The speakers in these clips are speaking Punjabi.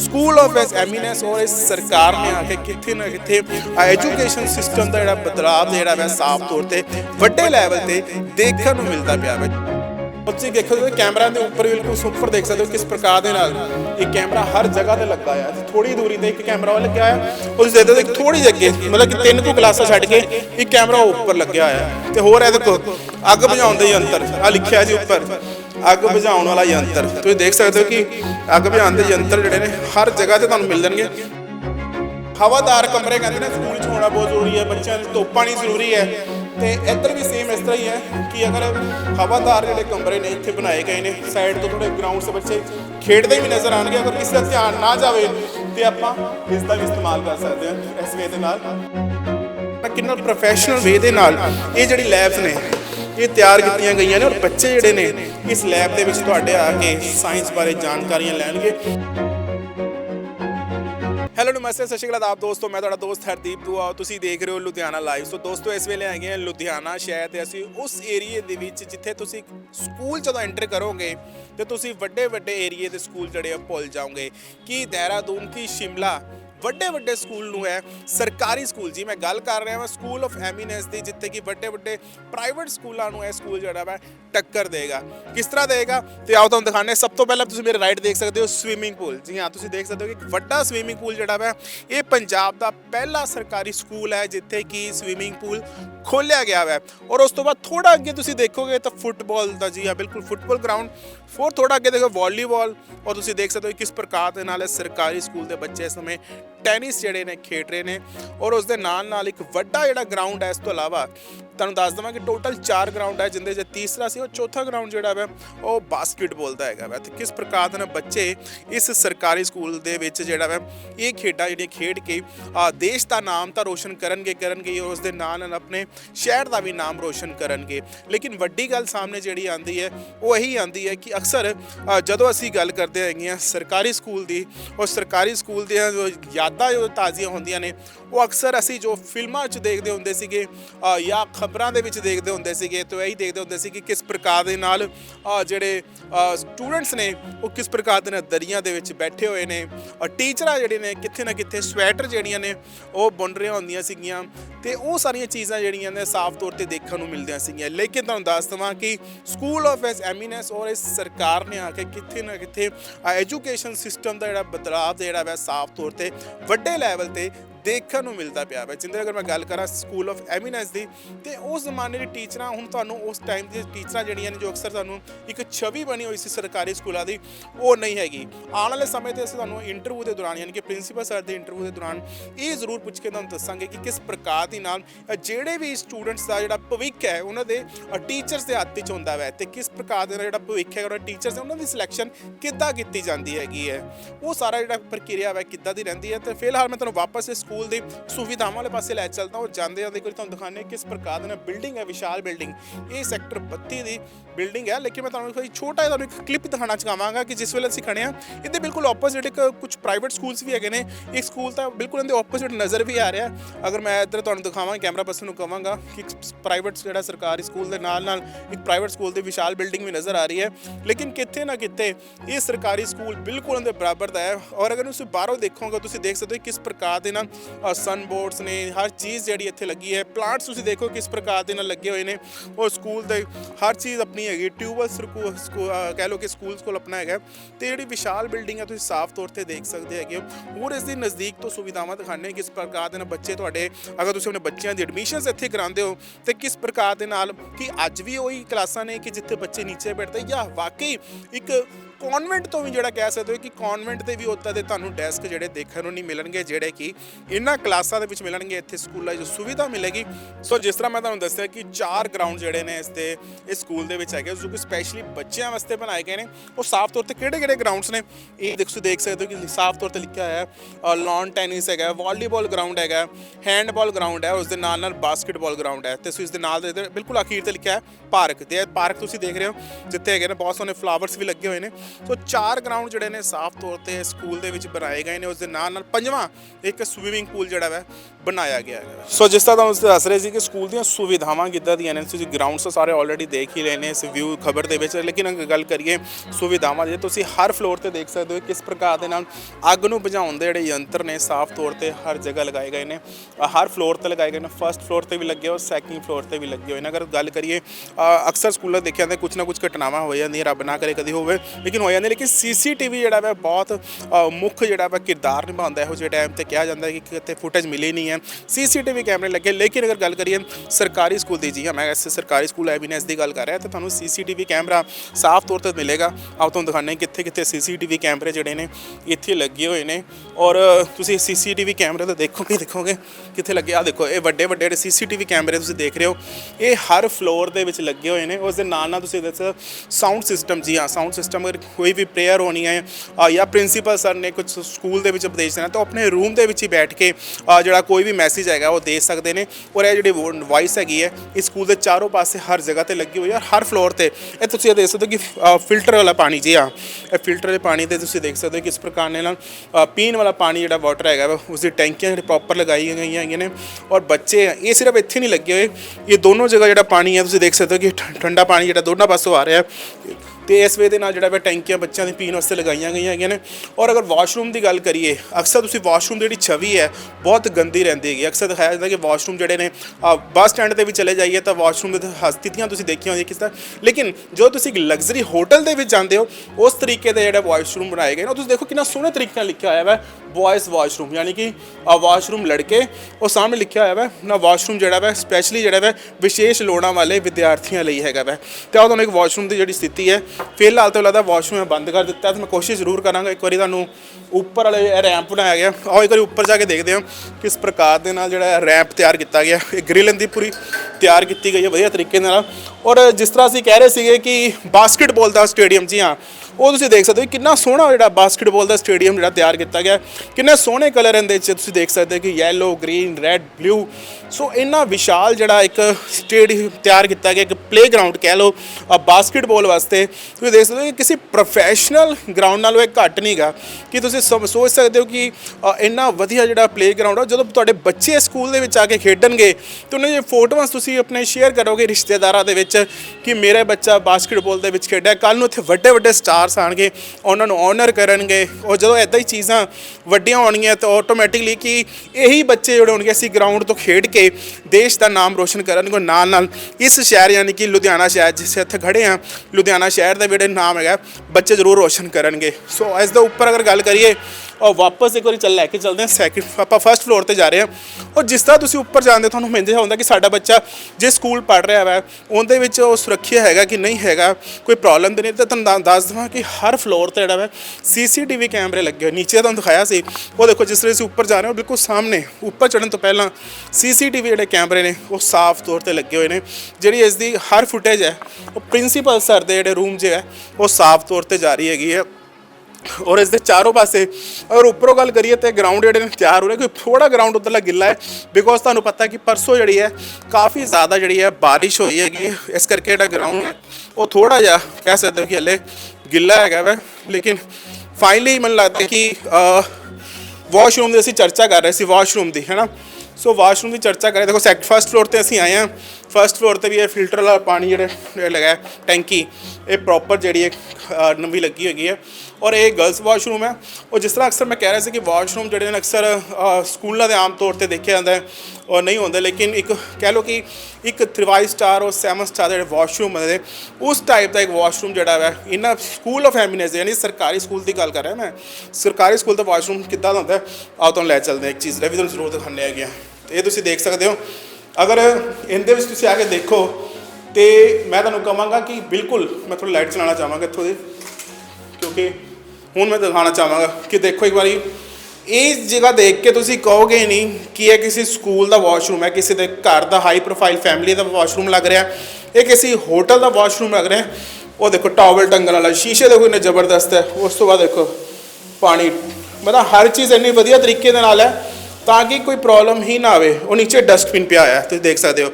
ਸਕੂਲ ਆਫ ਐਮੀਨੈਂਸ ਔਰ ਇਸ ਸਰਕਾਰ ਨੇ ਆ ਕੇ ਕਿੱਥੇ ਨਾ ਕਿੱਥੇ ਐਜੂਕੇਸ਼ਨ ਸਿਸਟਮ ਦਾ ਜਿਹੜਾ ਬਦਲਾਅ ਜਿਹੜਾ ਹੈ ਸਾਫ਼ ਤੌਰ ਤੇ ਵੱਡੇ ਲੈਵਲ ਤੇ ਦੇਖਣ ਨੂੰ ਮਿਲਦਾ ਪਿਆ ਹੈ ਤੁਸੀਂ ਦੇਖੋ ਕਿ ਕੈਮਰਾ ਦੇ ਉੱਪਰ ਬਿਲਕੁਲ ਉੱਪਰ ਦੇਖ ਸਕਦੇ ਹੋ ਕਿਸ ਪ੍ਰਕਾਰ ਦੇ ਨਾਲ ਇਹ ਕੈਮਰਾ ਹਰ ਜਗ੍ਹਾ ਤੇ ਲੱਗਾ ਆ ਥੋੜੀ ਦੂਰੀ ਤੇ ਇੱਕ ਕੈਮਰਾ ਉਹ ਲੱਗਿਆ ਹੋਇਆ। ਉਸ ਦੇ ਦੇ ਥੋੜੀ ਜਿਹੀ ਅੱਗੇ, ਮਤਲਬ ਕਿ ਤਿੰਨ ਕੁ ਗਲਾਸਾਂ ਛੱਡ ਕੇ ਇੱਕ ਕੈਮਰਾ ਉੱਪਰ ਲੱਗਿਆ ਹੋਇਆ। ਤੇ ਹੋਰ ਇਹ ਦੇਖੋ ਅੱਗ ਬੁਝਾਉਣ ਦੇ ਯੰਤਰ ਆ ਲਿਖਿਆ ਜੀ ਉੱਪਰ। ਅੱਗ ਬੁਝਾਉਣ ਵਾਲਾ ਯੰਤਰ। ਤੁਸੀਂ ਦੇਖ ਸਕਦੇ ਹੋ ਕਿ ਅੱਗ ਬੁਝਾਉਣ ਦੇ ਯੰਤਰ ਜਿਹੜੇ ਨੇ, ਹਰ ਜਗ੍ਹਾ ਤੇ ਤੁਹਾਨੂੰ ਮਿਲ ਜਾਣਗੇ ਹਵਾਦਾਰ ਕਮਰੇ ਕਹਿੰਦੇ ਨੇ, ਸਕੂਲ 'ਚ ਹੋਣਾ ਬਹੁਤ ਜ਼ਰੂਰੀ ਹੈ, ਬੱਚਿਆਂ ਨੂੰ ਧੁੱਪ ਪਾਣੀ ਜ਼ਰੂਰੀ ਹੈ। ਤੇ ਇੱਧਰ ਵੀ ਸੇਮ ਇਸ ਤਰ੍ਹਾਂ ਹੀ ਹੈ ਕਿ ਅਗਰ ਹਵਾਦਾਰ ਜਿਹੜੇ ਕਮਰੇ ਨੇ, ਇੱਥੇ ਬਣਾਏ ਗਏ ਨੇ ਸਾਈਡ ਤੋਂ ਥੋੜੇ ਗਰਾਊਂਡਸ ਬੱਚੇ ਖੇਡਦੇ ਵੀ ਨਜ਼ਰ ਆਣਗੇ ਅਗਰ ਕਿਸੇ ਦਾ ਧਿਆਨ ਨਾ ਜਾਵੇ, ਤੇ ਆਪਾਂ ਇਸ ਦਾ ਵੀ ਇਸਤੇਮਾਲ ਕਰ ਸਕਦੇ ਹਾਂ ਇਸ ਵੇ ਦੇ ਨਾਲ। ਕਿੰਨਾ ਪ੍ਰੋਫੈਸ਼ਨਲ ਵੇ ਦੇ ਨਾਲ ਇਹ ਜਿਹੜੀ ਲੈਬਸ ਨੇ ਇਹ ਤਿਆਰ ਕੀਤੀਆਂ ਗਈਆਂ ਨੇ ਔਰ ਬੱਚੇ ਜਿਹੜੇ ਨੇ ਇਸ ਲੈਬ ਦੇ ਵਿੱਚ ਤੁਹਾਡੇ ਆ ਕੇ ਸਾਇੰਸ ਬਾਰੇ ਜਾਣਕਾਰੀਆਂ ਲੈਣਗੇ। ਹੈਲੋ ਨਮਸਤੇ, ਸਤਿ ਸ਼੍ਰੀ ਅਕਾਲ ਆਪ ਦੋਸਤੋ, ਮੈਂ ਤੁਹਾਡਾ ਦੋਸਤ ਹਰਦੀਪ ਦੁਆ। ਤੁਸੀਂ ਦੇਖ ਰਹੇ ਹੋ ਲੁਧਿਆਣਾ ਲਾਈਵ ਸੋ ਦੋਸਤੋ, ਇਸ ਵੇਲੇ ਆਏ ਹਾਂ ਲੁਧਿਆਣਾ ਸ਼ਹਿਰ ਤੇ। ਅਸੀਂ ਉਸ ਏਰੀਏ ਦੇ ਵਿੱਚ ਜਿੱਥੇ ਤੁਸੀਂ ਸਕੂਲ ਜਦੋਂ ਐਂਟਰ ਕਰੋਗੇ, ਤੇ ਤੁਸੀਂ ਵੱਡੇ ਵੱਡੇ ਏਰੀਏ ਦੇ ਸਕੂਲ ਜਿਹੜੇ ਆ, ਭੁੱਲ ਜਾਓਗੇ। ਕੀ ਦੇਹਰਾਦੂਨ, ਕੀ ਸ਼ਿਮਲਾ ਵੱਡੇ ਵੱਡੇ ਸਕੂਲ ਨੂੰ ਹੈ, ਸਰਕਾਰੀ ਸਕੂਲ ਜੀ, ਮੈਂ ਗੱਲ ਕਰ ਰਿਹਾ ਹਾਂ ਸਕੂਲ ਆਫ ਐਮੀਨੈਂਸ ਦੀ, ਜਿੱਥੇ ਕਿ ਵੱਡੇ ਵੱਡੇ ਪ੍ਰਾਈਵੇਟ ਸਕੂਲਾਂ ਨੂੰ ਇਹ ਸਕੂਲ ਜਿਹੜਾ ਵਾ ਟੱਕਰ ਦੇਗਾ। ਕਿਸ ਤਰ੍ਹਾਂ ਦੇਗਾ? ਤੇ ਆਓ ਤੁਹਾਨੂੰ ਦਿਖਾਣੇ ਸਭ ਤੋਂ ਪਹਿਲਾਂ ਤੁਸੀਂ ਮੇਰੇ ਰਾਈਟ ਦੇਖ ਸਕਦੇ ਹੋ ਸਵਿਮਿੰਗ ਪੂਲ ਜੀ ਹਾਂ, ਤੁਸੀਂ ਦੇਖ ਸਕਦੇ ਹੋ ਕਿ ਇੱਕ ਵੱਡਾ ਸਵਿਮਿੰਗ ਪੂਲ ਜਿਹੜਾ ਵਾ, ਇਹ ਪੰਜਾਬ ਦਾ ਪਹਿਲਾ ਸਰਕਾਰੀ ਸਕੂਲ ਹੈ, ਜਿੱਥੇ ਕਿ ਸਵਿਮਿੰਗ ਪੂਲ ਖੋਲਿਆ ਗਿਆ ਵਾ। ਔਰ ਉਸ ਤੋਂ ਬਾਅਦ ਥੋੜਾ ਅੱਗੇ ਤੁਸੀਂ ਦੇਖੋਗੇ ਤਾਂ ਫੁੱਟਬਾਲ ਦਾ ਜੀ ਹਾਂ, ਬਿਲਕੁਲ ਫੁੱਟਬਾਲ ਗਰਾਊਂਡ ਫੋਰ ਥੋੜਾ ਅੱਗੇ ਦੇਖੋ ਵਾਲੀਬਾਲ ਔਰ ਤੁਸੀਂ ਦੇਖ ਸਕਦੇ ਹੋ ਕਿਸ ਪ੍ਰਕਾਰ ਦੇ ਨਾਲ ਸਰਕਾਰੀ ਸਕੂਲ ਦੇ ਬੱਚੇ ਇਸ ਸਮੇਂ ਟੈਨਿਸ ਜਿਹੜੇ ਨੇ, ਖੇਡ ਰਹੇ ਨੇ ਔਰ ਉਸ ਦੇ ਨਾਲ ਨਾਲ ਇੱਕ ਵੱਡਾ ਜਿਹੜਾ ਗਰਾਊਂਡ ਹੈ, ਇਸ ਤੋਂ ਇਲਾਵਾ ਤੁਹਾਨੂੰ ਦੱਸ ਦਵਾਂ ਕਿ ਟੋਟਲ 4 ਗਰਾਊਂਡ ਹੈ, ਜਿੰਦੇ ਜੇ ਤੀਸਰਾ ਸੀ, ਉਹ ਚੌਥਾ ਗਰਾਊਂਡ ਜਿਹੜਾ ਵਾ, ਉਹ ਬਾਸਕਟਬਾਲ ਦਾ ਹੈਗਾ ਵਾ। ਤੇ ਕਿਸ ਪ੍ਰਕਾਰ ਦੇ ਨਾਲ ਬੱਚੇ ਇਸ ਸਰਕਾਰੀ ਸਕੂਲ ਦੇ ਵਿੱਚ ਜਿਹੜਾ ਵਾ, ਇਹ ਖੇਡਾਂ ਜਿਹੜੀਆਂ ਖੇਡ ਕੇ, ਆ ਦੇਸ਼ ਦਾ ਨਾਮ ਤਾਂ ਰੋਸ਼ਨ ਕਰਨਗੇ ਕਰਨਗੇ ਔਰ ਉਸ ਦੇ ਨਾਲ ਨਾਲ ਆਪਣੇ ਸ਼ਹਿਰ ਦਾ ਵੀ ਨਾਮ ਰੋਸ਼ਨ ਕਰਨਗੇ। ਲੇਕਿਨ ਵੱਡੀ ਗੱਲ ਸਾਹਮਣੇ ਜਿਹੜੀ ਆਂਦੀ ਹੈ, ਉਹ ਇਹੀ ਆਂਦੀ ਹੈ ਕਿ ਅਕਸਰ ਜਦੋਂ ਅਸੀਂ ਗੱਲ ਕਰਦੇ ਹੈਗੇ ਹਾਂ ਸਰਕਾਰੀ ਸਕੂਲ ਦੀ ਔਰ ਸਰਕਾਰੀ ਸਕੂਲ ਦੀਆਂ ਜੋ ਯਾਦਾਂ ਜੋ ਤਾਜ਼ੀਆਂ ਹੁੰਦੀਆਂ ਨੇ, ਉਹ ਅਕਸਰ ਅਸੀਂ ਜੋ ਫਿਲਮਾਂ 'ਚ ਦੇਖਦੇ ਹੁੰਦੇ ਸੀਗੇ ਜਾਂ ਖਬਰਾਂ ਦੇ ਵਿੱਚ ਦੇਖਦੇ ਹੁੰਦੇ ਸੀਗੇ, ਤੇ ਇਹੀ ਦੇਖਦੇ ਹੁੰਦੇ ਸੀ ਕਿ ਕਿਸ ਪ੍ਰਕਾਰ ਦੇ ਨਾਲ ਜਿਹੜੇ ਸਟੂਡੈਂਟਸ ਨੇ, ਉਹ ਕਿਸ ਪ੍ਰਕਾਰ ਦੇ ਨਾਲ ਦਰੀਆਂ ਦੇ ਵਿੱਚ ਬੈਠੇ ਹੋਏ ਨੇ ਟੀਚਰਾਂ ਜਿਹੜੇ ਨੇ, ਕਿੱਥੇ ਨਾ ਕਿੱਥੇ ਸਵੈਟਰ ਜਿਹੜੀਆਂ ਨੇ, ਉਹ ਬੁਣ ਰਹੀਆਂ ਹੁੰਦੀਆਂ ਸੀਗੀਆਂ, ਤੇ ਉਹ ਸਾਰੀਆਂ ਚੀਜ਼ਾਂ ਜਿਹੜੀਆਂ ਨੇ ਸਾਫ਼ ਤੌਰ ਤੇ ਦੇਖਣ ਨੂੰ ਮਿਲਦੀਆਂ ਸੀਗੀਆਂ। ਲੇਕਿਨ ਤੁਹਾਨੂੰ ਦੱਸ ਦਵਾਂ ਕਿ ਸਕੂਲ ਆਫ ਐਮੀਨੈਂਸ ਔਰ ਇਸ ਸਰਕਾਰ ਨੇ ਆ ਕੇ ਕਿੱਥੇ ਨਾ ਕਿੱਥੇ ਐਜੂਕੇਸ਼ਨ ਸਿਸਟਮ ਦਾ ਜਿਹੜਾ ਬਦਲਾਅ ਜਿਹੜਾ ਹੈ ਸਾਫ਼ ਤੌਰ ਤੇ ਵੱਡੇ ਲੈਵਲ ਤੇ ਦੇਖਣ ਨੂੰ ਮਿਲਦਾ ਪਿਆ ਹੈ ਜਿੰਦੇ ਅਗਰ ਮੈਂ ਗੱਲ ਕਰਾਂ ਸਕੂਲ ਆਫ ਐਮੀਨੈਂਸ ਦੀ, ਤੇ ਉਸ ਜ਼ਮਾਨੇ ਦੀ ਟੀਚਰਾਂ ਹੁਣ ਤੁਹਾਨੂੰ ਉਸ ਟਾਈਮ ਦੀ ਟੀਚਰਾਂ ਜਿਹੜੀਆਂ ਨੇ, ਜੋ ਅਕਸਰ ਤੁਹਾਨੂੰ ਇੱਕ ਛਵੀ ਬਣੀ ਹੋਈ ਸੀ ਸਰਕਾਰੀ ਸਕੂਲਾਂ ਦੀ, ਉਹ ਨਹੀਂ ਹੈਗੀ। ਆਉਣ ਵਾਲੇ ਸਮੇਂ ਤੇ ਅਸੀਂ ਤੁਹਾਨੂੰ ਇੰਟਰਵਿਊ ਦੇ ਦੌਰਾਨ, ਯਾਨੀ ਕਿ ਪ੍ਰਿੰਸੀਪਲ ਸਰ ਦੇ ਇੰਟਰਵਿਊ ਦੇ ਦੌਰਾਨ ਇਹ ਜ਼ਰੂਰ ਪੁੱਛ ਕੇ ਤੁਹਾਨੂੰ ਦੱਸਾਂਗੇ ਕਿ ਕਿਸ ਪ੍ਰਕਾਰ ਦੀ ਨਾਲ ਜਿਹੜੇ ਵੀ ਸਟੂਡੈਂਟਸ ਦਾ ਜਿਹੜਾ ਭਵਿੱਖ ਹੈ, ਉਹਨਾਂ ਦੇ ਟੀਚਰਸ ਦੇ ਹੱਥ ਵਿੱਚ ਹੁੰਦਾ ਹੈ ਤੇ ਕਿਸ ਪ੍ਰਕਾਰ ਦੇ ਜਿਹੜਾ ਭਵਿੱਖ ਹੈ ਉਹਨਾਂ ਟੀਚਰਸ ਉਹਨਾਂ ਦੀ ਸਿਲੈਕਸ਼ਨ ਕਿੱਦਾਂ ਕੀਤੀ ਜਾਂਦੀ ਹੈਗੀ ਹੈ। ਉਹ ਸਾਰਾ ਜਿਹੜਾ ਪ੍ਰਕਿਰਿਆ ਹੈ ਕਿੱਦਾਂ ਦੀ ਰਹਿੰਦੀ ਹੈ, ਤੇ ਫਿਲਹਾਲ ਮੈਂ ਤੁਹਾਨੂੰ ਵਾਪਸ ਇਸ ਸਕੂਲ ਦੀ ਸੁਵਿਧਾਵਾਂ ਵਾਲੇ ਪਾਸੇ ਲੈ ਚੱਲਦਾ ਉਹ ਜਾਂਦੇ ਜਾਂਦੇ ਕੋਈ ਤੁਹਾਨੂੰ ਦਿਖਾਣੇ ਕਿਸ ਪ੍ਰਕਾਰ ਦੇ ਨਾਲ ਬਿਲਡਿੰਗ ਹੈ, ਵਿਸ਼ਾਲ ਬਿਲਡਿੰਗ ਇਹ ਸੈਕਟਰ 32 ਦੀ ਬਿਲਡਿੰਗ ਹੈ, ਲੇਕਿਨ ਮੈਂ ਤੁਹਾਨੂੰ ਕੋਈ ਛੋਟਾ ਜਿਹਾ ਤੁਹਾਨੂੰ ਇੱਕ ਕਲਿੱਪ ਦਿਖਾਉਣਾ ਚਾਹਾਂਗਾ ਕਿ ਜਿਸ ਵੇਲੇ ਅਸੀਂ ਖੜੇ ਹਾਂ, ਇਹਦੇ ਬਿਲਕੁਲ ਆਪੋਜ਼ਿਟ ਇੱਕ ਕੁਝ ਪ੍ਰਾਈਵੇਟ ਸਕੂਲਸ ਵੀ ਹੈਗੇ ਨੇ। ਇੱਕ ਸਕੂਲ ਤਾਂ ਬਿਲਕੁਲ ਇਹਦੇ ਆਪੋਜ਼ਿਟ ਨਜ਼ਰ ਵੀ ਆ ਰਿਹਾ। ਅਗਰ ਮੈਂ ਇੱਧਰ ਤੁਹਾਨੂੰ ਦਿਖਾਵਾਂ ਕੈਮਰਾ ਪਰਸਨ ਨੂੰ ਕਹਾਂਗਾ ਕਿ ਇੱਕ ਪ੍ਰਾਈਵੇਟ ਜਿਹੜਾ ਸਰਕਾਰੀ ਸਕੂਲ ਦੇ ਨਾਲ ਨਾਲ ਇੱਕ ਪ੍ਰਾਈਵੇਟ ਸਕੂਲ ਦੀ ਵਿਸ਼ਾਲ ਬਿਲਡਿੰਗ ਵੀ ਨਜ਼ਰ ਆ ਰਹੀ ਹੈ। ਲੇਕਿਨ ਕਿੱਥੇ ਨਾ ਕਿਤੇ ਇਹ ਸਰਕਾਰੀ ਸਕੂਲ ਬਿਲਕੁਲ ਉਹਦੇ ਬਰਾਬਰ ਦਾ ਹੈ। ਔਰ ਅਗਰ ਤੁਸੀਂ ਬਾਹਰੋਂ ਦੇਖੋਗੇ, ਤੁਸੀਂ ਦੇਖ ਸਕਦੇ ਹੋ ਕਿਸ ਪ੍ਰਕਾਰ ਦੇ ਨਾਲ ਸਨ ਬੋਰਡਸ ਨੇ ਹਰ ਚੀਜ਼ ਜਿਹੜੀ ਇੱਥੇ ਲੱਗੀ ਹੈ। ਪਲਾਂਟਸ ਤੁਸੀਂ ਦੇਖੋ ਕਿਸ ਪ੍ਰਕਾਰ ਦੇ ਨਾਲ ਲੱਗੇ ਹੋਏ ਨੇ। ਉਹ ਸਕੂਲ ਦੇ ਹਰ ਚੀਜ਼ ਆਪਣੀ ਹੈਗੀ ਟਿਊਬਲਸ ਕਹਿ ਲਓ ਕਿ ਸਕੂਲ ਕੋਲ ਆਪਣਾ ਹੈਗਾ ਤੇ ਜਿਹੜੀ ਵਿਸ਼ਾਲ ਬਿਲਡਿੰਗ ਹੈ, ਤੁਸੀਂ ਸਾਫ਼ ਤੌਰ ਤੇ ਦੇਖ ਸਕਦੇ ਹੈਗੇ ਹੋ। ਹੋਰ ਇਸ ਦੀ ਨਜ਼ਦੀਕ ਤੋਂ ਸੁਵਿਧਾਵਾਂ ਦਿਖਾਣੇ ਕਿਸ ਪ੍ਰਕਾਰ ਦੇ ਨਾਲ ਬੱਚੇ ਤੁਹਾਡੇ, ਅਗਰ ਤੁਸੀਂ ਆਪਣੇ ਬੱਚਿਆਂ ਦੀ ਐਡਮਿਸ਼ਨਸ ਇੱਥੇ ਕਰਾਉਂਦੇ ਹੋ, ਤੇ ਕਿਸ ਪ੍ਰਕਾਰ ਦੇ ਨਾਲ ਕਿ ਅੱਜ ਵੀ ਉਹੀ ਕਲਾਸਾਂ ਨੇ ਕਿ ਜਿੱਥੇ ਬੱਚੇ ਨੀਚੇ ਬੈਠਦੇ ਜਾਂ ਵਾਕਈ ਇੱਕ ਕਨਵੈਂਟ ਤੋਂ ਵੀ ਜਿਹੜਾ ਕਹਿ ਸਕਦੇ ਹੋ ਕਿ ਕਨਵੈਂਟ ਦੇ ਵੀ ਉੱਦਾਂ ਦੇ ਤੁਹਾਨੂੰ ਡੈਸਕ ਜਿਹੜੇ ਦੇਖਣ ਨੂੰ ਨਹੀਂ ਮਿਲਣਗੇ, ਜਿਹੜੇ ਕਿ ਇਹਨਾਂ ਕਲਾਸਾਂ ਦੇ ਵਿੱਚ ਮਿਲਣਗੇ, ਇੱਥੇ ਸਕੂਲਾਂ 'ਚ ਸੁਵਿਧਾ ਮਿਲੇਗੀ। ਸੋ ਜਿਸ ਤਰ੍ਹਾਂ ਮੈਂ ਤੁਹਾਨੂੰ ਦੱਸਿਆ ਕਿ ਚਾਰ ਗਰਾਊਂਡ ਜਿਹੜੇ ਨੇ ਇਸ ਦੇ ਇਸ ਸਕੂਲ ਦੇ ਵਿੱਚ ਹੈਗੇ, ਜੋ ਕਿ ਸਪੈਸ਼ਲੀ ਬੱਚਿਆਂ ਵਾਸਤੇ ਬਣਾਏ ਗਏ ਨੇ, ਉਹ ਸਾਫ਼ ਤੌਰ ਤੇ ਕਿਹੜੇ ਕਿਹੜੇ ਗਰਾਊਂਡਸ ਨੇ? ਇਹ ਦੇਖੋ ਦੇਖ ਸਕਦੇ ਹੋ ਕਿ ਸਾਫ਼ ਤੌਰ ਤੇ ਲਿਖਿਆ ਹੋਇਆ ਹੈ ਲਾਨ ਟੈਨਿਸ ਹੈਗਾ ਵਾਲੀਬਾਲ ਗਰਾਊਂਡ ਹੈਗਾ ਹੈਂਡਬਾਲ ਗਰਾਊਂਡ ਹੈ ਉਸ ਦੇ ਨਾਲ ਨਾਲ ਬਾਸਕਟਬਾਲ ਗਰਾਊਂਡ ਹੈ, ਤੇ ਇਸ ਦੇ ਨਾਲ ਦੇ ਬਿਲਕੁਲ ਅਖੀਰ ਤੇ ਲਿਖਿਆ ਹੈ, ਪਾਰਕ। ਤੇ ਪਾਰਕ ਤੁਸੀਂ ਦੇਖ ਰਹੇ ਹੋ, ਜਿੱਥੇ ਹੈਗੇ ਨੇ ਬਹੁਤ ਸੋਹਣੇ ਫਲਾਵਰਸ ਵੀ ਲੱਗੇ ਹੋਏ ਨੇ। ਸੋ ਚਾਰ ਗਰਾਊਂਡ ਜਿਹੜੇ ਨੇ ਸਾਫ਼ ਤੌਰ ਤੇ ਸਕੂਲ ਦੇ ਵਿੱਚ ਬਣਾਏ ਗਏ ਨੇ, ਉਸ ਦੇ ਨਾਲ ਨਾਲ ਪੰਜਵਾਂ ਇੱਕ ਸਵੀਮਿੰਗ ਪੂਲ ਜਿਹੜਾ ਹੈ ਬਣਾਇਆ ਗਿਆ ਹੈ ਸੋ ਜਿਸ ਤਰ੍ਹਾਂ ਤੁਹਾਨੂੰ ਦੱਸ ਰਹੇ ਸੀ ਕਿ ਸਕੂਲ ਦੀਆਂ ਸੁਵਿਧਾਵਾਂ ਕਿੱਦਾਂ ਦੀਆਂ ਨੇ, ਤੁਸੀਂ ਗਰਾਊਂਡਸ ਸਾਰੇ ਆਲਰੇਡੀ ਦੇਖ ਹੀ ਲਏ ਨੇ ਇਸ ਵਿਊ ਖਬਰ ਦੇ ਵਿੱਚ, ਲੇਕਿਨ ਅਗਰ ਗੱਲ ਕਰੀਏ ਸੁਵਿਧਾਵਾਂ ਜੇ ਤੁਸੀਂ ਹਰ ਫਲੋਰ ਤੇ ਦੇਖ ਸਕਦੇ ਹੋ ਕਿਸ ਪ੍ਰਕਾਰ ਦੇ ਨਾਲ ਅੱਗ ਨੂੰ ਬੁਝਾਉਣ ਦੇ ਜਿਹੜੇ ਯੰਤਰ ਨੇ ਸਾਫ਼ ਤੌਰ ਤੇ ਹਰ ਜਗ੍ਹਾ ਲਗਾਏ ਗਏ ਨੇ। ਹਰ ਫਲੋਰ ਤੇ ਲਗਾਏ ਗਏ ਨੇ ਫਰਸਟ ਫਲੋਰ ਤੇ ਵੀ ਲੱਗੇ ਹੋਏ ਸੈਕਿੰਡ ਫਲੋਰ ਤੇ ਵੀ ਲੱਗੇ ਹੋਏ ਨੇ। ਅਗਰ ਗੱਲ ਕਰੀਏ ਅਕਸਰ ਸਕੂਲਾਂ ਦੇਖਿਆ ਜਾਂਦੇ ਕੁਝ ਨਾ ਕੁਝ ਘਟਨਾਵਾਂ ਹੋ ਜਾਂਦੀਆਂ, ਰੱਬ ਨਾ ਕਰੇ ਕਦੀ ਹੋਵੇ, ਲੇਕਿਨ ਹੋ ਜਾਂਦੇ ਲੇਕਿਨ ਸੀਸੀਟੀਵੀ ਜਿਹੜਾ ਵਾ, ਬਹੁਤ ਮੁੱਖ ਜਿਹੜਾ ਵਾ, ਕਿਰਦਾਰ ਨਿਭਾਉਂਦਾ ਇਹੋ ਜਿਹੇ ਟਾਈਮ ਤੇ ਕਿਹਾ ਜਾਂਦਾ ਕਿ ਕਿਤੇ ਫੁਟੇਜ ਮਿਲੀ ਨਹੀਂ ਹੈ। ਸੀਸੀਟੀਵੀ ਕੈਮਰੇ ਲੱਗੇ, ਲੇਕਿਨ ਅਗਰ ਗੱਲ ਕਰੀਏ ਸਰਕਾਰੀ ਸਕੂਲ ਦੀ, ਜੀ ਹਾਂ, ਮੈਂ ਇਸ ਸਰਕਾਰੀ ਸਕੂਲ ਐਬੀਨੈਸ ਦੀ ਗੱਲ ਕਰ ਰਿਹਾ, ਤਾਂ ਤੁਹਾਨੂੰ ਸੀਸੀਟੀਵੀ ਕੈਮਰਾ ਸਾਫ਼ ਤੌਰ ਤੇ ਮਿਲੇਗਾ। ਆਓ ਤੁਹਾਨੂੰ ਦਿਖਾਣੇ ਕਿੱਥੇ ਕਿੱਥੇ ਸੀਸੀਟੀਵੀ ਕੈਮਰੇ ਜਿਹੜੇ ਨੇ, ਇੱਥੇ ਲੱਗੇ ਹੋਏ ਨੇ। ਔਰ ਤੁਸੀਂ ਸੀਸੀਟੀਵੀ ਕੈਮਰੇ ਤੇ ਦੇਖੋਗੇ ਦੇਖੋਗੇ, ਕਿੱਥੇ ਲੱਗੇ ਆ ਦੇਖੋ, ਇਹ ਵੱਡੇ ਵੱਡੇ ਜਿਹੜੇ ਸੀਸੀਟੀਵੀ ਕੈਮਰੇ ਤੁਸੀਂ ਦੇਖ ਰਹੇ ਹੋ, ਇਹ ਹਰ ਫਲੋਰ ਦੇ ਵਿੱਚ ਲੱਗੇ ਹੋਏ ਨੇ। ਉਸ ਦੇ ਨਾਲ ਨਾਲ ਤੁਸੀਂ ਦੇਖ ਸਾਊਂਡ ਸਿਸਟਮ ਜੀ ਹਾਂ ਸਾਊਂਡ ਸਿਸਟਮ ਕੋਈ ਵੀ ਪ੍ਰੇਅਰ ਹੋਣੀ ਹੈ ਜਾਂ ਪ੍ਰਿੰਸੀਪਲ ਸਰ ਨੇ ਕੁਝ ਸਕੂਲ ਦੇ ਵਿੱਚ ਉਪਦੇਸ਼ ਦੇਣਾ ਤਾਂ ਉਹ ਆਪਣੇ ਰੂਮ ਦੇ ਵਿੱਚ ਹੀ ਬੈਠ ਕੇ ਜਿਹੜਾ ਕੋਈ ਵੀ ਮੈਸੇਜ ਹੈਗਾ ਉਹ ਦੇ ਸਕਦੇ ਨੇ। ਔਰ ਇਹ ਜਿਹੜੀ ਵੌਇਸ ਹੈਗੀ ਹੈ ਇਸ ਸਕੂਲ ਦੇ ਚਾਰੋਂ ਪਾਸੇ ਹਰ ਜਗ੍ਹਾ ਤੇ ਲੱਗੀ ਹੋਈ ਹੈ ਹਰ ਫਲੋਰ ਤੇ। ਇਹ ਤੁਸੀਂ ਇਹ ਦੇਖ ਸਕਦੇ ਹੋ ਕਿ ਫਿਲਟਰ ਵਾਲਾ ਪਾਣੀ ਜੀ ਆ ਇਹ ਫਿਲਟਰ ਵਾਲੇ ਪਾਣੀ ਤੇ ਤੁਸੀਂ ਦੇਖ ਸਕਦੇ ਹੋ ਕਿਸ ਪ੍ਰਕਾਰ ਨੇ ਨਾਲ ਪੀਣ ਵਾਲਾ ਪਾਣੀ ਜਿਹੜਾ ਵਾਟਰ ਹੈਗਾ ਵਾ, ਉਸ ਦੀ ਟੈਂਕੀਆਂ ਜਿਹੜੇ ਪ੍ਰੋਪਰ ਲਗਾਈਆਂ ਗਈਆਂ ਹੈਗੀਆਂ ਨੇ। ਔਰ ਬੱਚੇ ਇਹ ਸਿਰਫ ਇੱਥੇ ਨਹੀਂ ਲੱਗੇ ਹੋਏ। ਇਹ ਦੋਨੋਂ ਜਗ੍ਹਾ ਜਿਹੜਾ ਪਾਣੀ ਹੈ ਤੁਸੀਂ ਦੇਖ ਸਕਦੇ ਹੋ ਕਿ ਠੰਡਾ ਪਾਣੀ ਜਿਹੜਾ ਦੋਨਾਂ ਪਾਸੋਂ ਆ ਰਿਹਾ। ਹੈ ਤੇ ਇਸ ਵੇ ਦੇ ਨਾਲ ਜਿਹੜਾ ਵਾ ਟੈਂਕੀਆਂ ਬੱਚਿਆਂ ਦੇ ਪੀਣ ਵਾਸਤੇ ਲਗਾਈਆਂ ਗਈਆਂ ਹੈਗੀਆਂ ਨੇ। ਔਰ ਅਗਰ ਵਾਸ਼ਰੂਮ ਦੀ ਗੱਲ ਕਰੀਏ, ਅਕਸਰ ਤੁਸੀਂ ਵਾਸ਼ਰੂਮ ਦੀ ਜਿਹੜੀ ਛਵੀ ਹੈ, ਬਹੁਤ ਗੰਦੀ ਰਹਿੰਦੀ ਹੈਗੀ ਅਕਸਰ ਦਿਖਾਇਆ ਜਾਂਦਾ ਕਿ ਵਾਸ਼ਰੂਮ ਜਿਹੜੇ ਨੇ ਬੱਸ ਸਟੈਂਡ ਤੇ ਵੀ ਚਲੇ ਜਾਈਏ ਤਾਂ ਵਾਸ਼ਰੂਮ ਦੇ ਹਸਤਿਤੀਆਂ ਤੁਸੀਂ ਦੇਖੀਆਂ ਹੋਈਆਂ ਕਿਸ ਤਰ੍ਹਾਂ। ਲੇਕਿਨ ਜੋ ਤੁਸੀਂ ਇੱਕ ਲਗਜ਼ਰੀ ਹੋਟਲ ਦੇ ਵਿੱਚ ਜਾਂਦੇ ਹੋ, ਉਸ ਤਰੀਕੇ ਦਾ ਜਿਹੜਾ ਵਾਸ਼ਰੂਮ ਬਣਾਏ ਗਏ ਨੇ ਤੁਸੀਂ ਦੇਖੋ ਕਿੰਨਾ ਸੋਹਣੇ ਤਰੀਕੇ ਨਾਲ ਲਿਖਿਆ ਹੋਇਆ ਹੈ ਬॉयਜ਼ ਵਾਸ਼ਰੂਮ। ਯਾਨੀ ਕਿ ਵਾਸ਼ਰੂਮ ਲੜਕੇ, ਉਹ ਸਾਹਮਣੇ ਲਿਖਿਆ ਹੋਇਆ ਹੈ ਨਾ ਵਾਸ਼ਰੂਮ ਜਿਹੜਾ ਵਾ ਸਪੈਸ਼ਲੀ ਜਿਹੜਾ ਵਾ, ਵਿਸ਼ੇਸ਼ ਲੋੜਾਂ ਵਾਲੇ ਵਿਦਿਆਰਥੀਆਂ ਲਈ ਹੈਗਾ ਵਾ। ਤੇ ਆਹ ਤੁਹਾਨੂੰ ਇੱਕ ਵਾਸ਼ਰੂਮ ਦੀ ਜਿਹੜੀ ਸਥਿਤੀ ਹੈ ਫਿਲਹਾਲ ਤਾਂ ਲੱਗਦਾ ਵਾਸ਼ਰੂਮ ਮੈਂ ਬੰਦ ਕਰ ਦਿੱਤਾ ਤੇ ਮੈਂ ਕੋਸ਼ਿਸ਼ ਜ਼ਰੂਰ ਕਰਾਂਗਾ, ਇੱਕ ਵਾਰੀ ਤੁਹਾਨੂੰ ਉੱਪਰ ਵਾਲੇ ਰੈਂਪ ਬਣਾਇਆ ਗਿਆ। ਆਓ ਇੱਕ ਵਾਰੀ ਉੱਪਰ ਜਾ ਕੇ ਦੇਖਦੇ ਹਾਂ ਕਿਸ ਪ੍ਰਕਾਰ ਦੇ ਨਾਲ ਜਿਹੜਾ ਰੈਂਪ ਤਿਆਰ ਕੀਤਾ ਗਿਆ। ਇਹ ਗ੍ਰਿਲ ਦੀ ਪੂਰੀ ਤਿਆਰ ਕੀਤੀ ਗਈ ਹੈ, ਵਧੀਆ ਤਰੀਕੇ ਨਾਲ। ਔਰ ਜਿਸ ਤਰ੍ਹਾਂ ਅਸੀਂ ਕਹਿ ਰਹੇ ਸੀਗੇ ਕਿ ਬਾਸਕਟਬਾਲ ਦਾ ਸਟੇਡੀਅਮ ਜੀ ਹਾਂ ਉਹ ਤੁਸੀਂ ਦੇਖ ਸਕਦੇ ਹੋ ਕਿੰਨਾ ਸੋਹਣਾ ਜਿਹੜਾ ਬਾਸਕਟਬਾਲ ਦਾ ਸਟੇਡੀਅਮ ਜਿਹੜਾ ਤਿਆਰ ਕੀਤਾ ਗਿਆ ਕਿੰਨੇ ਸੋਹਣੇ ਕਲਰ ਇਹਦੇ ਵਿੱਚ ਤੁਸੀਂ ਦੇਖ ਸਕਦੇ ਹੋ ਕਿ yellow green red blue so ਇੰਨਾ ਵਿਸ਼ਾਲ ਜਿਹੜਾ ਇੱਕ ਸਟੇਡੀਅਮ ਤਿਆਰ ਕੀਤਾ ਗਿਆ, ਇੱਕ ਪਲੇਗਰਾਉਂਡ ਕਹਿ ਲਓ ਬਾਸਕਟਬਾਲ ਵਾਸਤੇ। ਤੁਸੀਂ ਦੇਖ ਸਕਦੇ ਹੋ ਕਿ ਕਿਸੇ ਪ੍ਰੋਫੈਸ਼ਨਲ ਗਰਾਊਂਡ ਨਾਲੋਂ ਇਹ ਘੱਟ ਨਹੀਂਗਾ ਕਿ ਤੁਸੀਂ ਸਮ- ਸੋਚ ਸਕਦੇ ਹੋ ਕਿ ਇੰਨਾ ਵਧੀਆ ਜਿਹੜਾ ਪਲੇਗਰਾਉਂਡ ਆ, ਜਦੋਂ ਤੁਹਾਡੇ ਬੱਚੇ ਸਕੂਲ ਦੇ ਵਿੱਚ ਆ ਕੇ ਖੇਡਣਗੇ, ਤੇ ਉਹਨਾਂ ਦੀਆਂ ਫੋਟੋਆਂ ਤੁਸੀਂ ਆਪਣੇ ਸ਼ੇਅਰ ਕਰੋਗੇ ਰਿਸ਼ਤੇਦਾਰਾਂ ਦੇ ਵਿੱਚ ਕਿ ਮੇਰਾ ਬੱਚਾ ਬਾਸਕਟਬਾਲ ਦੇ ਵਿੱਚ ਖੇਡਿਆ ਕੱਲ ਨੂੰ ਇੱਥੇ ਵੱਡੇ ਵੱਡੇ ਸਟਾਰ ਸਟਾਰਸ ਆਣਗੇ ਉਹਨਾਂ ਨੂੰ ਆਨਰ ਕਰਨਗੇ। ਉਹ ਜਦੋਂ ਐਦਾਂ ਹੀ ਚੀਜ਼ਾਂ ਵੱਡੀਆਂ ਹੋਣਗੀਆਂ ਤਾਂ ਆਟੋਮੈਟਿਕਲੀ ਕਿ ਇਹੀ ਬੱਚੇ ਜਿਹੜੇ ਹੋਣਗੇ, ਅਸੀਂ ਗਰਾਊਂਡ ਤੋਂ ਖੇਡ ਕੇ ਦੇਸ਼ ਦਾ ਨਾਮ ਰੋਸ਼ਨ ਕਰਨਗੇ ਨਾਲ ਨਾਲ ਇਸ ਸ਼ਹਿਰ ਯਾਨੀ ਕਿ ਲੁਧਿਆਣਾ ਸ਼ਹਿਰ ਜਿੱਥੇ ਇੱਥੇ ਖੜੇ ਆ ਲੁਧਿਆਣਾ ਸ਼ਹਿਰ ਦਾ ਵੀ ਜਿਹੜੇ ਨਾਮ ਹੈਗਾ, ਬੱਚੇ ਜ਼ਰੂਰ ਰੋਸ਼ਨ ਕਰਨਗੇ। ਸੋ ਇਸ ਦੇ ਉੱਪਰ ਅਗਰ ਗੱਲ ਕਰੀਏ ਔਰ ਵਾਪਸ ਇੱਕ ਵਾਰੀ ਚੱਲ, ਲੈ ਕੇ ਚੱਲਦੇ ਹਾਂ। ਸੈਕਿੰਡ, ਆਪਾਂ ਫਰਸਟ ਫਲੋਰ ਤੇ ਜਾ ਰਹੇ ਹਾਂ। ਔਰ ਜਿਸ ਤਰ੍ਹਾਂ ਤੁਸੀਂ ਉੱਪਰ ਜਾਂਦੇ ਤੁਹਾਨੂੰ ਮਿਲਦਾ ਹੁੰਦਾ ਕਿ ਸਾਡਾ ਬੱਚਾ ਜੇ ਸਕੂਲ ਪੜ ਰਿਹਾ ਹੈ ਉਹਦੇ ਵਿੱਚ ਉਹ ਸੁਰੱਖਿਆ ਹੈਗਾ ਕਿ ਨਹੀਂ ਹੈਗਾ, ਕੋਈ ਪ੍ਰੋਬਲਮ ਤਾਂ ਨਹੀਂ। ਤਾਂ ਤੁਹਾਨੂੰ ਦੱਸ- ਦੱਸ ਦਵਾਂ ਕਿ ਹਰ ਫਲੋਰ ਤੇ ਜਿਹੜਾ ਵਾ ਸੀਸੀਟੀਵੀ ਕੈਮਰੇ ਲੱਗੇ ਹੋਏ। ਨੀਚੇ ਤੁਹਾਨੂੰ ਦਿਖਾਇਆ ਸੀ। ਉਹ ਦੇਖੋ, ਜਿਸ ਤਰ੍ਹਾਂ ਅਸੀਂ ਉੱਪਰ ਜਾ ਰਹੇ ਹਾਂ, ਬਿਲਕੁਲ ਸਾਹਮਣੇ, ਉੱਪਰ ਚੜਨ ਤੋਂ ਪਹਿਲਾਂ ਸੀਸੀਟੀਵੀ ਜਿਹੜੇ ਕੈਮਰੇ ਨੇ, ਉਹ ਸਾਫ਼ ਤੌਰ ਤੇ ਲੱਗੇ ਹੋਏ ਨੇ। ਜਿਹੜੀ ਇਸ ਦੀ ਹਰ ਫੁਟੇਜ ਹੈ, ਉਹ ਪ੍ਰਿੰਸੀਪਲ ਸਰ ਦੇ ਜਿਹੜੇ ਰੂਮ 'ਚ ਹੈ, ਉਹ ਸਾਫ਼ ਤੌਰ ਤੇ ਜਾਰੀ ਹੈਗੀ ਹੈ। ਔਰ ਇਸ ਦੇ ਚਾਰੋਂ ਪਾਸੇ ਅਗਰ ਉੱਪਰੋਂ ਗੱਲ ਕਰੀਏ ਤੇ ਗਰਾਊਂਡ ਜਿਹੜੇ ਨੇ ਤਿਆਰ ਹੋ ਰਹੇ ਕੋਈ ਥੋੜਾ ਗਰਾਊਂਡ ਉੱਧਰਲਾ ਗਿੱਲਾ ਹੈ ਬਿਕੋਜ਼ ਤੁਹਾਨੂੰ ਪਤਾ ਕਿ ਪਰਸੋਂ ਜਿਹੜੀ ਹੈ ਕਾਫੀ ਜ਼ਿਆਦਾ ਜਿਹੜੀ ਹੈ ਬਾਰਿਸ਼ ਹੋਈ ਹੈਗੀ ਹੈ। ਇਸ ਕਰਕੇ ਜਿਹੜਾ ਗਰਾਊਂਡ ਹੈ ਉਹ ਥੋੜਾ ਜਿਹਾ ਕਹਿ ਸਕਦੇ ਹੋ ਕਿ ਹਲੇ ਗਿੱਲਾ ਹੈਗਾ ਵੈ। ਲੇਕਿਨ ਫਾਈਨਲੀ ਮੈਨੂੰ ਲੱਗਦਾ ਕਿ ਵਾਸ਼ਰੂਮ ਦੀ ਅਸੀਂ ਚਰਚਾ ਕਰ ਰਹੇ ਸੀ ਵਾਸ਼ਰੂਮ ਦੀ ਹੈਨਾ? ਸੋ ਵਾਸ਼ਰੂਮ ਦੀ ਚਰਚਾ ਕਰੇ ਦੇਖੋ ਸੈਕਟ ਫਸਟ ਫਲੋਰ ਤੇ ਅਸੀਂ ਆਏ ਹਾਂ। ਫਸਟ ਫਲੋਰ ਤੇ ਵੀ ਇਹ ਫਿਲਟਰ ਵਾਲਾ ਪਾਣੀ ਜਿਹੜੇ ਇਹ ਟੈਂਕੀ ਇਹ ਪ੍ਰੋਪਰ ਜਿਹੜੀ ਹੈ ਅ, ਨਵੀਂ ਲੱਗੀ ਹੈਗੀ ਹੈ। ਔਰ ਇਹ ਗਰਲਸ ਵਾਸ਼ਰੂਮ ਹੈ। ਉਹ ਜਿਸ ਤਰ੍ਹਾਂ ਅਕਸਰ ਮੈਂ ਕਹਿ ਰਿਹਾ ਸੀ ਕਿ ਵਾਸ਼ਰੂਮ ਜਿਹੜੇ ਨੇ ਅਕਸਰ ਸਕੂਲਾਂ ਦੇ ਆਮ ਤੌਰ ਤੇ ਦੇਖਿਆ ਜਾਂਦਾ ਹੈ ਔਰ ਨਹੀਂ ਹੁੰਦਾ, ਲੇਕਿਨ ਇੱਕ ਕਹਿ ਲਓ ਕਿ ਇੱਕ 3 ਸਟਾਰ ਔਰ 7 ਸਟਾਰ ਦੇ ਜਿਹੜੇ ਵਾਸ਼ਰੂਮ ਹੁੰਦੇ ਉਸ ਟਾਈਪ ਦਾ ਇੱਕ ਵਾਸ਼ਰੂਮ ਜਿਹੜਾ ਹੈ ਇਹਨਾਂ ਸਕੂਲ ਆਫ ਐਮਿਨੈਂਸ ਯਾਨੀ ਸਰਕਾਰੀ ਸਕੂਲ ਦੀ ਗੱਲ ਕਰ ਰਿਹਾ ਮੈਂ। ਸਰਕਾਰੀ ਸਕੂਲ ਦਾ ਵਾਸ਼ਰੂਮ ਕਿੱਦਾਂ ਦਾ ਹੁੰਦਾ ਆਓ ਤੁਹਾਨੂੰ ਲੈ ਚੱਲਦੇ ਹਾਂ ਇੱਕ ਚੀਜ਼ ਲੈ ਵੀ ਤੁਹਾਨੂੰ ਜ਼ਰੂਰ ਦਿਖਾਉਂਦੇ ਹੈਗੇ ਆ ਤੇ ਇਹ ਤੁਸੀਂ ਦੇਖ ਸਕਦੇ ਹੋ। ਅਗਰ ਇਹਦੇ ਵਿੱਚ ਤੁਸੀਂ ਆ ਕੇ ਦੇਖੋ, ਤੇ ਮੈਂ ਤੁਹਾਨੂੰ ਕਹਾਂਗਾ ਕਿ ਬਿਲਕੁਲ ਮੈਂ ਥੋੜੀ ਲਾਈਟ ਚਲਾਉਣਾ ਚਾਹਾਂਗਾ ਇੱਥੋਂ ਦੀ, ਕਿਉਂਕਿ ਹੁਣ ਮੈਂ ਦਿਖਾਉਣਾ ਚਾਹਾਂਗਾ ਕਿ ਦੇਖੋ ਇੱਕ ਵਾਰੀ ਇਸ ਜਗ੍ਹਾ ਦੇਖ ਕੇ ਤੁਸੀਂ ਕਹੋਗੇ ਨਹੀਂ ਕਿ ਇਹ ਕਿਸੇ ਸਕੂਲ ਦਾ ਵਾਸ਼ਰੂਮ ਹੈ, ਕਿਸੇ ਦੇ ਘਰ ਦਾ ਹਾਈ ਪ੍ਰੋਫਾਈਲ ਫੈਮਿਲੀ ਦਾ ਵਾਸ਼ਰੂਮ ਲੱਗ ਰਿਹਾ। ਇਹ ਕਿਸੇ ਹੋਟਲ ਦਾ ਵਾਸ਼ਰੂਮ ਲੱਗ ਰਿਹਾ। ਉਹ ਦੇਖੋ ਟਾਵਲ ਟੰਗਣ ਵਾਲਾ ਸ਼ੀਸ਼ੇ ਦੇਖੋ ਇੰਨੇ ਜ਼ਬਰਦਸਤ ਹੈ। ਉਸ ਤੋਂ ਬਾਅਦ ਦੇਖੋ ਪਾਣੀ, ਮਤਲਬ ਹਰ ਚੀਜ਼ ਇੰਨੀ ਵਧੀਆ ਤਰੀਕੇ ਦੇ ਨਾਲ ਹੈ ਤਾਂ ਕਿ ਕੋਈ ਪ੍ਰੋਬਲਮ ਹੀ ਨਾ ਆਵੇ। ਉਹ ਨੀਚੇ ਡਸਟਬਿਨ ਪਿਆ ਹੋਇਆ ਤੁਸੀਂ ਦੇਖ ਸਕਦੇ ਹੋ।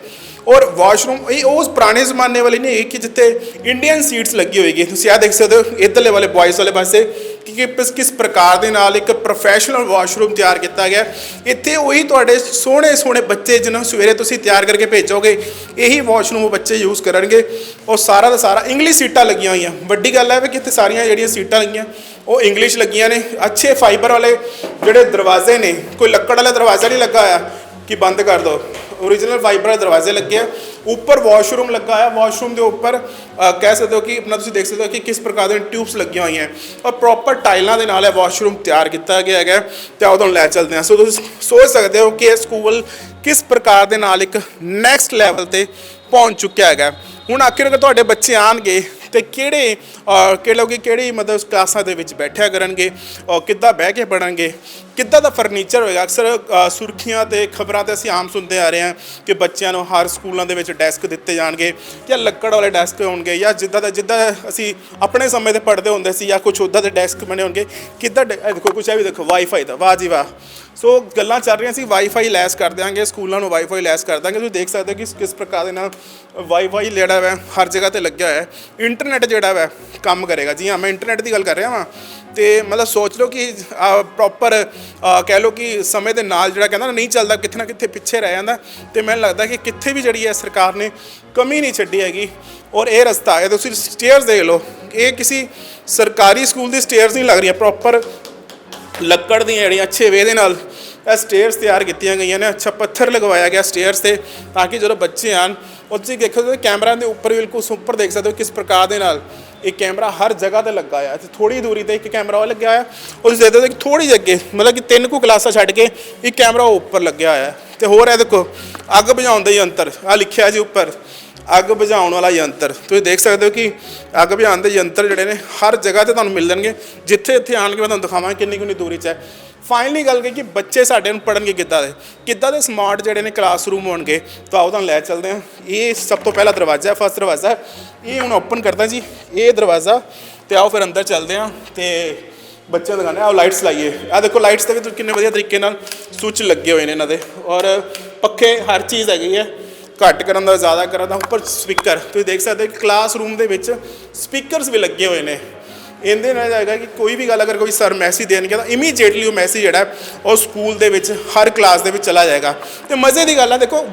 ਔਰ ਵਾਸ਼ਰੂਮ ਇਹ ਉਸ ਪੁਰਾਣੇ ਜ਼ਮਾਨੇ ਵਾਲੀ ਨਹੀਂ ਹੈ ਕਿ ਜਿੱਥੇ ਇੰਡੀਅਨ ਸੀਟਸ ਲੱਗੀ ਹੋਏਗੀ। ਤੁਸੀਂ ਆ ਦੇਖ ਸਕਦੇ ਹੋ, ਇੱਧਰਲੇ ਵਾਲੇ ਬॉयਜ਼ ਵਾਲੇ ਪਾਸੇ, ਕਿ ਕਿਸ ਕਿਸ ਪ੍ਰਕਾਰ ਦੇ ਨਾਲ ਇੱਕ ਪ੍ਰੋਫੈਸ਼ਨਲ ਵਾਸ਼ਰੂਮ ਤਿਆਰ ਕੀਤਾ ਗਿਆ। ਇੱਥੇ ਉਹੀ ਤੁਹਾਡੇ ਸੋਹਣੇ ਸੋਹਣੇ ਬੱਚੇ ਜਿਹਨਾਂ ਨੂੰ ਸਵੇਰੇ ਤੁਸੀਂ ਤਿਆਰ ਕਰਕੇ ਭੇਜੋਗੇ, ਇਹੀ ਵਾਸ਼ਰੂਮ ਉਹ ਬੱਚੇ ਯੂਜ਼ ਕਰਨਗੇ। ਉਹ ਸਾਰਾ ਦਾ ਸਾਰਾ ਇੰਗਲਿਸ਼ ਸੀਟਾਂ ਲੱਗੀਆਂ ਹੋਈਆਂ। ਵੱਡੀ ਗੱਲ ਹੈ ਵੀ ਕਿ ਇੱਥੇ ਸਾਰੀਆਂ ਜਿਹੜੀਆਂ ਸੀਟਾਂ ਲੱਗੀਆਂ, ਉਹ ਇੰਗਲਿਸ਼ ਲੱਗੀਆਂ ਨੇ। ਅੱਛੇ ਫਾਈਬਰ ਵਾਲੇ ਜਿਹੜੇ ਦਰਵਾਜ਼ੇ ਨੇ, ਕੋਈ ਲੱਕੜ ਵਾਲਾ ਦਰਵਾਜ਼ਾ ਨਹੀਂ ਲੱਗਾ ਹੋਇਆ, ਕਿ ਬੰਦ ਕਰ ਦਿਓ ਓਰੀਜਨਲ ਵਾਈਬਰ ਦਰਵਾਜ਼ੇ ਲੱਗੇ ਆ। ਉੱਪਰ ਵਾਸ਼ਰੂਮ ਲੱਗਾ ਆ ਵਾਸ਼ਰੂਮ ਦੇ ਉੱਪਰ ਕਹਿ ਸਕਦੇ ਹੋ ਕਿ ਆਪਣਾ ਤੁਸੀਂ ਦੇਖ ਸਕਦੇ ਹੋ ਕਿ ਕਿਸ ਪ੍ਰਕਾਰ ਦੇ ਟਿਊਬਸ ਲੱਗੀਆਂ ਹੋਈਆਂ ਔਰ ਪ੍ਰੋਪਰ ਟਾਈਲਾਂ ਦੇ ਨਾਲ ਇਹ ਵਾਸ਼ਰੂਮ ਤਿਆਰ ਕੀਤਾ ਗਿਆ ਹੈਗਾ ਤੇ ਆਓ ਤੁਹਾਨੂੰ ਲੈ ਚੱਲਦੇ ਹਾਂ। ਸੋ ਤੁਸੀਂ ਸੋਚ ਸਕਦੇ ਹੋ ਕਿ ਇਹ ਸਕੂਲ ਕਿਸ ਪ੍ਰਕਾਰ ਦੇ ਨਾਲ ਇੱਕ ਨੈਕਸਟ ਲੈਵਲ ਤੇ ਪਹੁੰਚ ਚੁੱਕਿਆ ਹੈਗਾ ਹੁਣ ਆਖਿਰ ਅਗਰ ਤੁਹਾਡੇ ਬੱਚੇ ਆਣਗੇ ਤੇ ਕਿਹੜੇ ਅ, ਕਿ ਲੋਕੀ ਕਿਹੜੀ ਮਤਲਬ ਕਲਾਸਾਂ ਦੇ ਵਿੱਚ ਬੈਠਿਆ ਕਰਨਗੇ ਔਰ ਕਿੱਦਾਂ ਬਹਿ ਕੇ ਪੜਨਗੇ ਕਿੱਦਾਂ ਦਾ ਫਰਨੀਚਰ ਹੋਏਗਾ? ਅਕਸਰ ਸੁਰਖੀਆਂ ਤੇ ਖਬਰਾਂ ਤੇ ਅਸੀਂ ਆਮ ਸੁਣਦੇ ਆ ਰਹੇ ਹਾਂ ਕਿ ਬੱਚਿਆਂ ਨੂੰ ਹਰ ਸਕੂਲਾਂ ਦੇ ਵਿੱਚ ਡੈਸਕ ਦਿੱਤੇ ਜਾਣਗੇ ਜਾਂ ਲੱਕੜ ਵਾਲੇ ਡੈਸਕ ਹੋਣਗੇ ਜਾਂ ਜਿੱਦਾਂ ਦਾ ਜਿੱਦਾਂ ਅਸੀਂ ਆਪਣੇ ਸਮੇਂ ਤੇ ਪੜ੍ਹਦੇ ਹੁੰਦੇ ਸੀ ਜਾਂ ਕੁਝ ਉੱਦਾਂ ਦੇ ਡੈਸਕ ਬਣੇ ਹੋਣਗੇ ਕਿੱਦਾਂ ਡ- ਦੇਖੋ ਕੁਝ ਇਹ ਵੀ ਦੇਖੋ ਵਾਈਫਾਈ ਦਾ ਵਾਹ ਜੀ ਵਾਹ। ਸੋ ਗੱਲਾਂ ਚੱਲ ਰਹੀਆਂ ਸੀ ਵਾਈਫਾਈ ਲੈਸ ਕਰ ਦਿਆਂਗੇ, ਸਕੂਲਾਂ ਨੂੰ ਵਾਈਫਾਈ ਲੈਸ ਕਰ ਦਾਂਗੇ ਤੁਸੀਂ ਦੇਖ ਸਕਦੇ ਹੋ ਕਿ ਕਿਸ- ਪ੍ਰਕਾਰ ਦੇ ਨਾਲ ਵਾਈਫਾਈ ਜਿਹੜਾ ਹੈ ਹਰ ਜਗ੍ਹਾ ਤੇ ਲੱਗਿਆ ਹੋਇਆ ਹੈ। ਇੰਟਰਨੈਟ ਜਿਹੜਾ ਹੈ ਕੰਮ ਕਰੇਗਾ। ਜੀ ਹਾਂ, ਮੈਂ ਇੰਟਰਨੈਟ ਦੀ ਗੱਲ ਕਰ ਰਿਹਾ ਵਾਂ। ਤੇ ਮਤਲਬ ਸੋਚ ਲਓ ਕਿ ਪ੍ਰੋਪਰ ਕਹਿ ਲਓ ਕਿ ਸਮੇਂ ਦੇ ਨਾਲ ਜਿਹੜਾ ਕਹਿੰਦਾ ਨਹੀਂ ਚੱਲਦਾ, ਕਿੱਥੇ ਨਾ ਕਿੱਥੇ ਪਿੱਛੇ ਰਹਿ ਜਾਂਦਾ। ਤੇ ਮੈਨੂੰ ਲੱਗਦਾ ਕਿ ਕਿੱਥੇ ਵੀ ਜਿਹੜੀ ਹੈ ਸਰਕਾਰ ਨੇ ਕਮੀ ਨਹੀਂ ਛੱਡੀ ਹੈਗੀ। ਔਰ ਇਹ ਰਸਤਾ ਹੈ, ਤੁਸੀਂ ਸਟੇਅਰਸ ਦੇਖ ਲਓ। ਇਹ ਕਿਸੇ ਸਰਕਾਰੀ ਸਕੂਲ ਦੀ ਸਟੇਅਰਸ ਨਹੀਂ ਲੱਗ ਰਹੀਆਂ ਪ੍ਰੋਪਰ ਲੱਕੜ ਦੀਆਂ ਜਿਹੜੀਆਂ ਅੱਛੇ ਵੇ ਦੇ ਨਾਲ ਇਹ ਸਟੇਅਰਸ ਤਿਆਰ ਕੀਤੀਆਂ ਗਈਆਂ ਨੇ। ਅੱਛਾ ਪੱਥਰ ਲਗਵਾਇਆ ਗਿਆ ਸਟੇਅਰਸ ਤੇ ਤਾਂ ਕਿ ਜਦੋਂ ਬੱਚੇ ਆਣ ਉਹ ਤੁਸੀਂ ਦੇਖੋ ਕਿ ਕੈਮਰਾ ਦੇ ਉੱਪਰ ਬਿਲਕੁਲ ਉੱਪਰ ਦੇਖ ਸਕਦੇ ਹੋ ਕਿਸ ਪ੍ਰਕਾਰ ਦੇ ਨਾਲ ਇਹ ਕੈਮਰਾ ਹਰ ਜਗ੍ਹਾ ਤੇ ਲੱਗਾ ਹੋਇਆ। ਤੇ ਥੋੜੀ ਦੂਰੀ ਤੇ ਇੱਕ ਕੈਮਰਾ ਉਹ ਲੱਗਿਆ ਹੋਇਆ। ਉਹ ਤੁਸੀਂ ਦੇਖਦੇ ਹੋ ਕਿ ਥੋੜੀ ਅੱਗੇ, ਮਤਲਬ ਕਿ ਤਿੰਨ ਕੁ ਕਲਾਸਾਂ ਛੱਡ ਕੇ ਇੱਕ ਕੈਮਰਾ ਉਹ ਉੱਪਰ ਲੱਗਿਆ ਹੋਇਆ ਹੈ। ਤੇ ਹੋਰ ਇਹ ਦੇਖੋ, ਅੱਗ ਬੁਝਾਉਣ ਦਾ ਹੀ ਅੰਤਰ ਆ ਲਿਖਿਆ ਜੀ ਉੱਪਰ। ਅੱਗ ਬੁਝਾਉਣ ਵਾਲਾ ਯੰਤਰ। ਤੁਸੀਂ ਦੇਖ ਸਕਦੇ ਹੋ ਕਿ ਅੱਗ ਬੁਝਾਉਣ ਦੇ ਯੰਤਰ ਜਿਹੜੇ ਨੇ, ਹਰ ਜਗ੍ਹਾ ਤੇ ਤੁਹਾਨੂੰ ਮਿਲ ਜਾਣਗੇ ਜਿੱਥੇ ਇੱਥੇ ਆਣ ਕੇ ਮੈਂ ਤੁਹਾਨੂੰ ਦਿਖਾਵਾਂ ਕਿੰਨੀ ਕਿੰਨੀ ਦੂਰੀ 'ਚ ਹੈ। ਫਾਈਨਲੀ ਗੱਲ ਕੀ ਕਿ ਬੱਚੇ ਸਾਡੇ ਨੂੰ ਪੜਨਗੇ ਕਿੱਦਾਂ ਦੇ? ਕਿੱਦਾਂ ਦੇ ਸਮਾਰਟ ਜਿਹੜੇ ਨੇ ਕਲਾਸਰੂਮ ਹੋਣਗੇ? ਤਾਂ ਆਓ ਤੁਹਾਨੂੰ ਲੈ ਚੱਲਦੇ ਹਾਂ। ਇਹ ਸਭ ਤੋਂ ਪਹਿਲਾ ਦਰਵਾਜ਼ਾ ਹੈ ਫਸਟ ਦਰਵਾਜ਼ਾ ਹੈ। ਇਹ ਹੁਣ ਓਪਨ ਕਰਦਾ ਜੀ। ਇਹ ਦਰਵਾਜ਼ਾ। ਤੇ ਆਓ ਫਿਰ ਅੰਦਰ ਚੱਲਦੇ ਹਾਂ। ਤੇ ਬੱਚਿਆਂ ਨੂੰ ਦਿਖਾਉਂਦੇ ਹਾਂ। ਆਓ ਲਾਈਟਸ ਲਾਈਏ। ਆ ਦੇਖੋ ਲਾਈਟਸ ਤੇ ਵੀ ਕਿੰਨੇ ਵਧੀਆ ਤਰੀਕੇ ਨਾਲ ਸੁੱਚ ਲੱਗੇ ਹੋਏ ਨੇ ਇਹਨਾਂ ਦੇ। ਔਰ ਪੱਖੇ ਹਰ ਚੀਜ਼ ਹੈਗੀ ਹੈ। ਘੱਟ ਕਰਨ ਦਾ, ਜ਼ਿਆਦਾ ਕਰਨ ਦਾ, ਉੱਪਰ ਸਪੀਕਰ। ਤੁਸੀਂ ਦੇਖ ਸਕਦੇ ਹੋ ਕਿ ਕਲਾਸਰੂਮ ਦੇ ਵਿੱਚ ਸਪੀਕਰਸ ਵੀ ਲੱਗੇ ਹੋਏ ਨੇ। ਇਹਦੇ ਨਾਲ ਜਾਏਗਾ ਕਿ ਕੋਈ ਵੀ ਗੱਲ ਅਗਰ ਕੋਈ ਸਰ ਮੈਸੇਜ ਦੇਣਗੇ ਤਾਂ ਇਮੀਡੀਏਟਲੀ ਉਹ ਮੈਸੇਜ ਜਿਹੜਾ ਉਹ ਸਕੂਲ ਦੇ ਵਿੱਚ, ਹਰ ਕਲਾਸ ਦੇ ਵਿੱਚ ਚਲਾ ਜਾਏਗਾ। ਤੇ ਮਜ਼ੇ ਦੀ ਗੱਲ ਆ, ਦੇਖੋ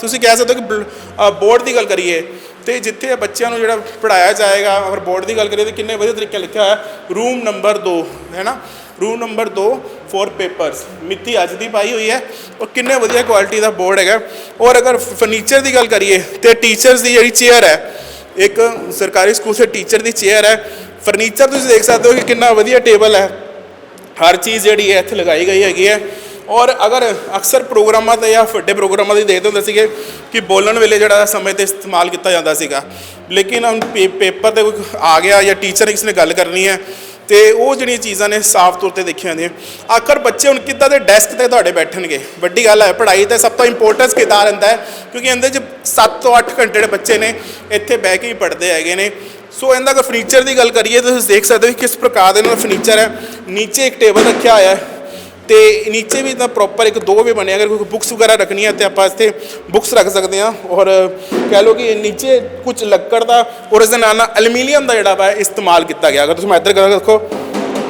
ਤੁਸੀਂ ਕਹਿ ਸਕਦੇ ਹੋ ਕਿ ਬੋਰਡ ਦੀ ਗੱਲ ਕਰੀਏ ਤੇ ਜਿੱਥੇ ਬੱਚਿਆਂ ਨੂੰ ਜਿਹੜਾ ਪੜਾਇਆ ਜਾਏਗਾ, ਅਗਰ ਬੋਰਡ ਦੀ ਗੱਲ ਕਰੀਏ ਤਾਂ ਕਿੰਨੇ ਵਧੀਆ ਤਰੀਕੇ ਨਾਲ ਲਿਖਿਆ ਹੋਇਆ ਰੂਮ ਨੰਬਰ 2 ਹੈ ਨਾ? ਰੂਮ ਨੰਬਰ 2 ਫੋਰ ਪੇਪਰਸ ਮਿੱਟੀ ਅੱਜ ਦੀ ਪਾਈ ਹੋਈ ਹੈ। ਔਰ ਕਿੰਨੇ ਵਧੀਆ ਕੁਆਲਿਟੀ ਦਾ ਬੋਰਡ ਹੈਗਾ। ਔਰ ਅਗਰ ਫਰਨੀਚਰ ਦੀ ਗੱਲ ਕਰੀਏ, ਤੇ ਟੀਚਰਸ ਦੀ ਜਿਹੜੀ ਚੇਅਰ ਹੈ, ਇੱਕ ਸਰਕਾਰੀ ਸਕੂਲ ਦੇ ਟੀਚਰ ਦੀ ਚੇਅਰ ਹੈ। ਫਰਨੀਚਰ ਤੁਸੀਂ ਦੇਖ ਸਕਦੇ ਹੋ ਕਿ ਕਿੰਨਾ ਵਧੀਆ ਟੇਬਲ ਹੈ। ਹਰ ਚੀਜ਼ ਜਿਹੜੀ ਹੈ, ਇੱਥੇ ਲਗਾਈ ਗਈ ਹੈਗੀ ਹੈ। ਔਰ ਅਗਰ ਅਕਸਰ ਪ੍ਰੋਗਰਾਮਾਂ ਤੇ ਜਾਂ ਵੱਡੇ ਪ੍ਰੋਗਰਾਮਾਂ ਦੇ ਦੇਖਦੇ ਹੁੰਦੇ ਸੀਗੇ ਕਿ ਬੋਲਣ ਵੇਲੇ ਜਿਹੜਾ ਸਮੇਂ ਤੇ ਇਸਤੇਮਾਲ ਕੀਤਾ ਜਾਂਦਾ ਸੀਗਾ। ਲੇਕਿਨ ਹੁਣ ਪੇ- ਪੇਪਰ ਤੇ ਕੋਈ ਆ ਗਿਆ ਜਾਂ ਟੀਚਰ ਕਿਸੇ ਨੇ ਗੱਲ ਕਰਨੀ ਹੈ ਤੇ ਉਹ ਜਿਹੜੀਆਂ ਚੀਜ਼ਾਂ ਨੇ ਸਾਫ਼ ਤੌਰ ਤੇ ਦੇਖੀਆਂ ਜਾਂਦੀਆਂ। ਆਖਰ ਬੱਚੇ ਹੁਣ ਕਿੱਦਾਂ ਦੇ ਡੈਸਕ ਤੇ ਤੁਹਾਡੇ ਬੈਠਣਗੇ? ਵੱਡੀ ਗੱਲ ਹੈ, ਪੜ੍ਹਾਈ ਤੇ ਸਭ ਤੋਂ ਇੰਪੋਰਟੈਂਸ ਕਿਦਾਂ ਰਹਿੰਦਾ ਹੈ? ਕਿਉਂਕਿ ਇਹਦੇ 'ਚ 7 ਤੋਂ 8 ਘੰਟੇ ਦੇ ਬੱਚੇ ਨੇ, ਇੱਥੇ ਬਹਿ ਕੇ ਹੀ ਪੜ੍ਹਦੇ ਹੈਗੇ ਨੇ। ਸੋ ਇਹਦਾ ਅਗਰ ਫਰਨੀਚਰ ਦੀ ਗੱਲ ਕਰੀਏ, ਤਾਂ ਤੁਸੀਂ ਦੇਖ ਸਕਦੇ ਹੋ ਕਿਸ ਪ੍ਰਕਾਰ ਦੇ ਨਾਲ ਫਰਨੀਚਰ ਹੈ। ਨੀਚੇ ਇੱਕ ਟੇਬਲ ਰੱਖਿਆ ਹੋਇਆ ਹੈ। ਤੇ ਨੀਚੇ ਵੀ ਤਾਂ ਪ੍ਰੋਪਰ ਇੱਕ ਦੋ ਵੀ ਬਣੇ ਅਗਰ ਕੋਈ ਬੁੱਕਸ ਵਗੈਰਾ ਰੱਖਣੀ ਹੈ ਤੇ ਆਪਾਂ ਇੱਥੇ ਬੁੱਕਸ ਰੱਖ ਸਕਦੇ ਹਾਂ। ਔਰ ਕਹਿ ਲਓ ਕਿ ਨੀਚੇ ਕੁਝ ਲੱਕੜ ਦਾ ਔਰ ਇਸ ਦੇ ਨਾਲ ਨਾਲ ਐਲੂਮੀਨੀਅਮ ਦਾ ਜਿਹੜਾ ਵਾ ਇਸਤੇਮਾਲ ਕੀਤਾ ਗਿਆ। ਅਗਰ ਤੁਸੀਂ ਮੈਂ ਇੱਧਰ ਕਰ ਦੇਖੋ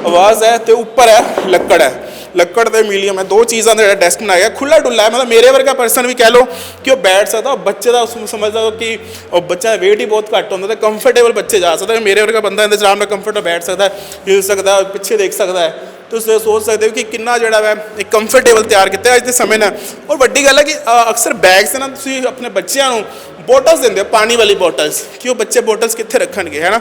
ਆਵਾਜ਼ ਹੈ ਤੇ ਉੱਪਰ ਹੈ ਲੱਕੜ ਹੈ। ਲੱਕੜ ਤੇ ਐਲੂਮੀਨੀਅਮ ਹੈ ਦੋ ਚੀਜ਼ਾਂ ਦਾ ਜਿਹੜਾ ਡੈਸਕ ਬਣਾਇਆ ਗਿਆ। ਖੁੱਲਾ ਡੁੱਲਾ ਹੈ ਮਤਲਬ ਮੇਰੇ ਵਰਗਾ ਪਰਸਨ ਵੀ ਕਹਿ ਲਓ ਕਿ ਉਹ ਬੈਠ ਸਕਦਾ ਉਹ ਬੱਚੇ ਦਾ ਉਸ ਨੂੰ ਸਮਝਦਾ ਕਿ ਉਹ ਬੱਚਾ weight ਹੀ ਬਹੁਤ ਘੱਟ ਹੁੰਦਾ ਤੇ ਕੰਫਰਟੇਬਲ ਬੱਚੇ ਜਾ ਸਕਦਾ ਮੇਰੇ ਵਰਗਾ ਬੰਦਾ ਇਹਦੇ 'ਚ ਆਰਾਮ ਨਾਲ ਕੰਫਰਟ ਬੈਠ ਸਕਦਾ ਹੈ, ਹਿਲ ਸਕਦਾ ਪਿੱਛੇ ਦੇਖ ਸਕਦਾ ਹੈ। ਤੁਸੀਂ ਸੋਚ ਸਕਦੇ ਹੋ ਕਿ ਕਿੰਨਾ ਜਿਹੜਾ ਵਾ ਇੱਕ ਕੰਫਰਟੇਬਲ ਤਿਆਰ ਕੀਤਾ ਅੱਜ ਦੇ ਸਮੇਂ ਨਾਲ। ਔਰ ਵੱਡੀ ਗੱਲ ਹੈ ਕਿ ਅਕਸਰ ਬੈਗਸ ਦੇ ਨਾਲ ਤੁਸੀਂ ਆਪਣੇ ਬੱਚਿਆਂ ਨੂੰ ਬੋਟਲਸ ਦਿੰਦੇ ਹੋ, ਪਾਣੀ ਵਾਲੀ ਬੋਟਲਸ ਕਿ ਉਹ ਬੱਚੇ ਬੋਟਲਸ ਕਿੱਥੇ ਰੱਖਣਗੇ, ਹੈ ਨਾ?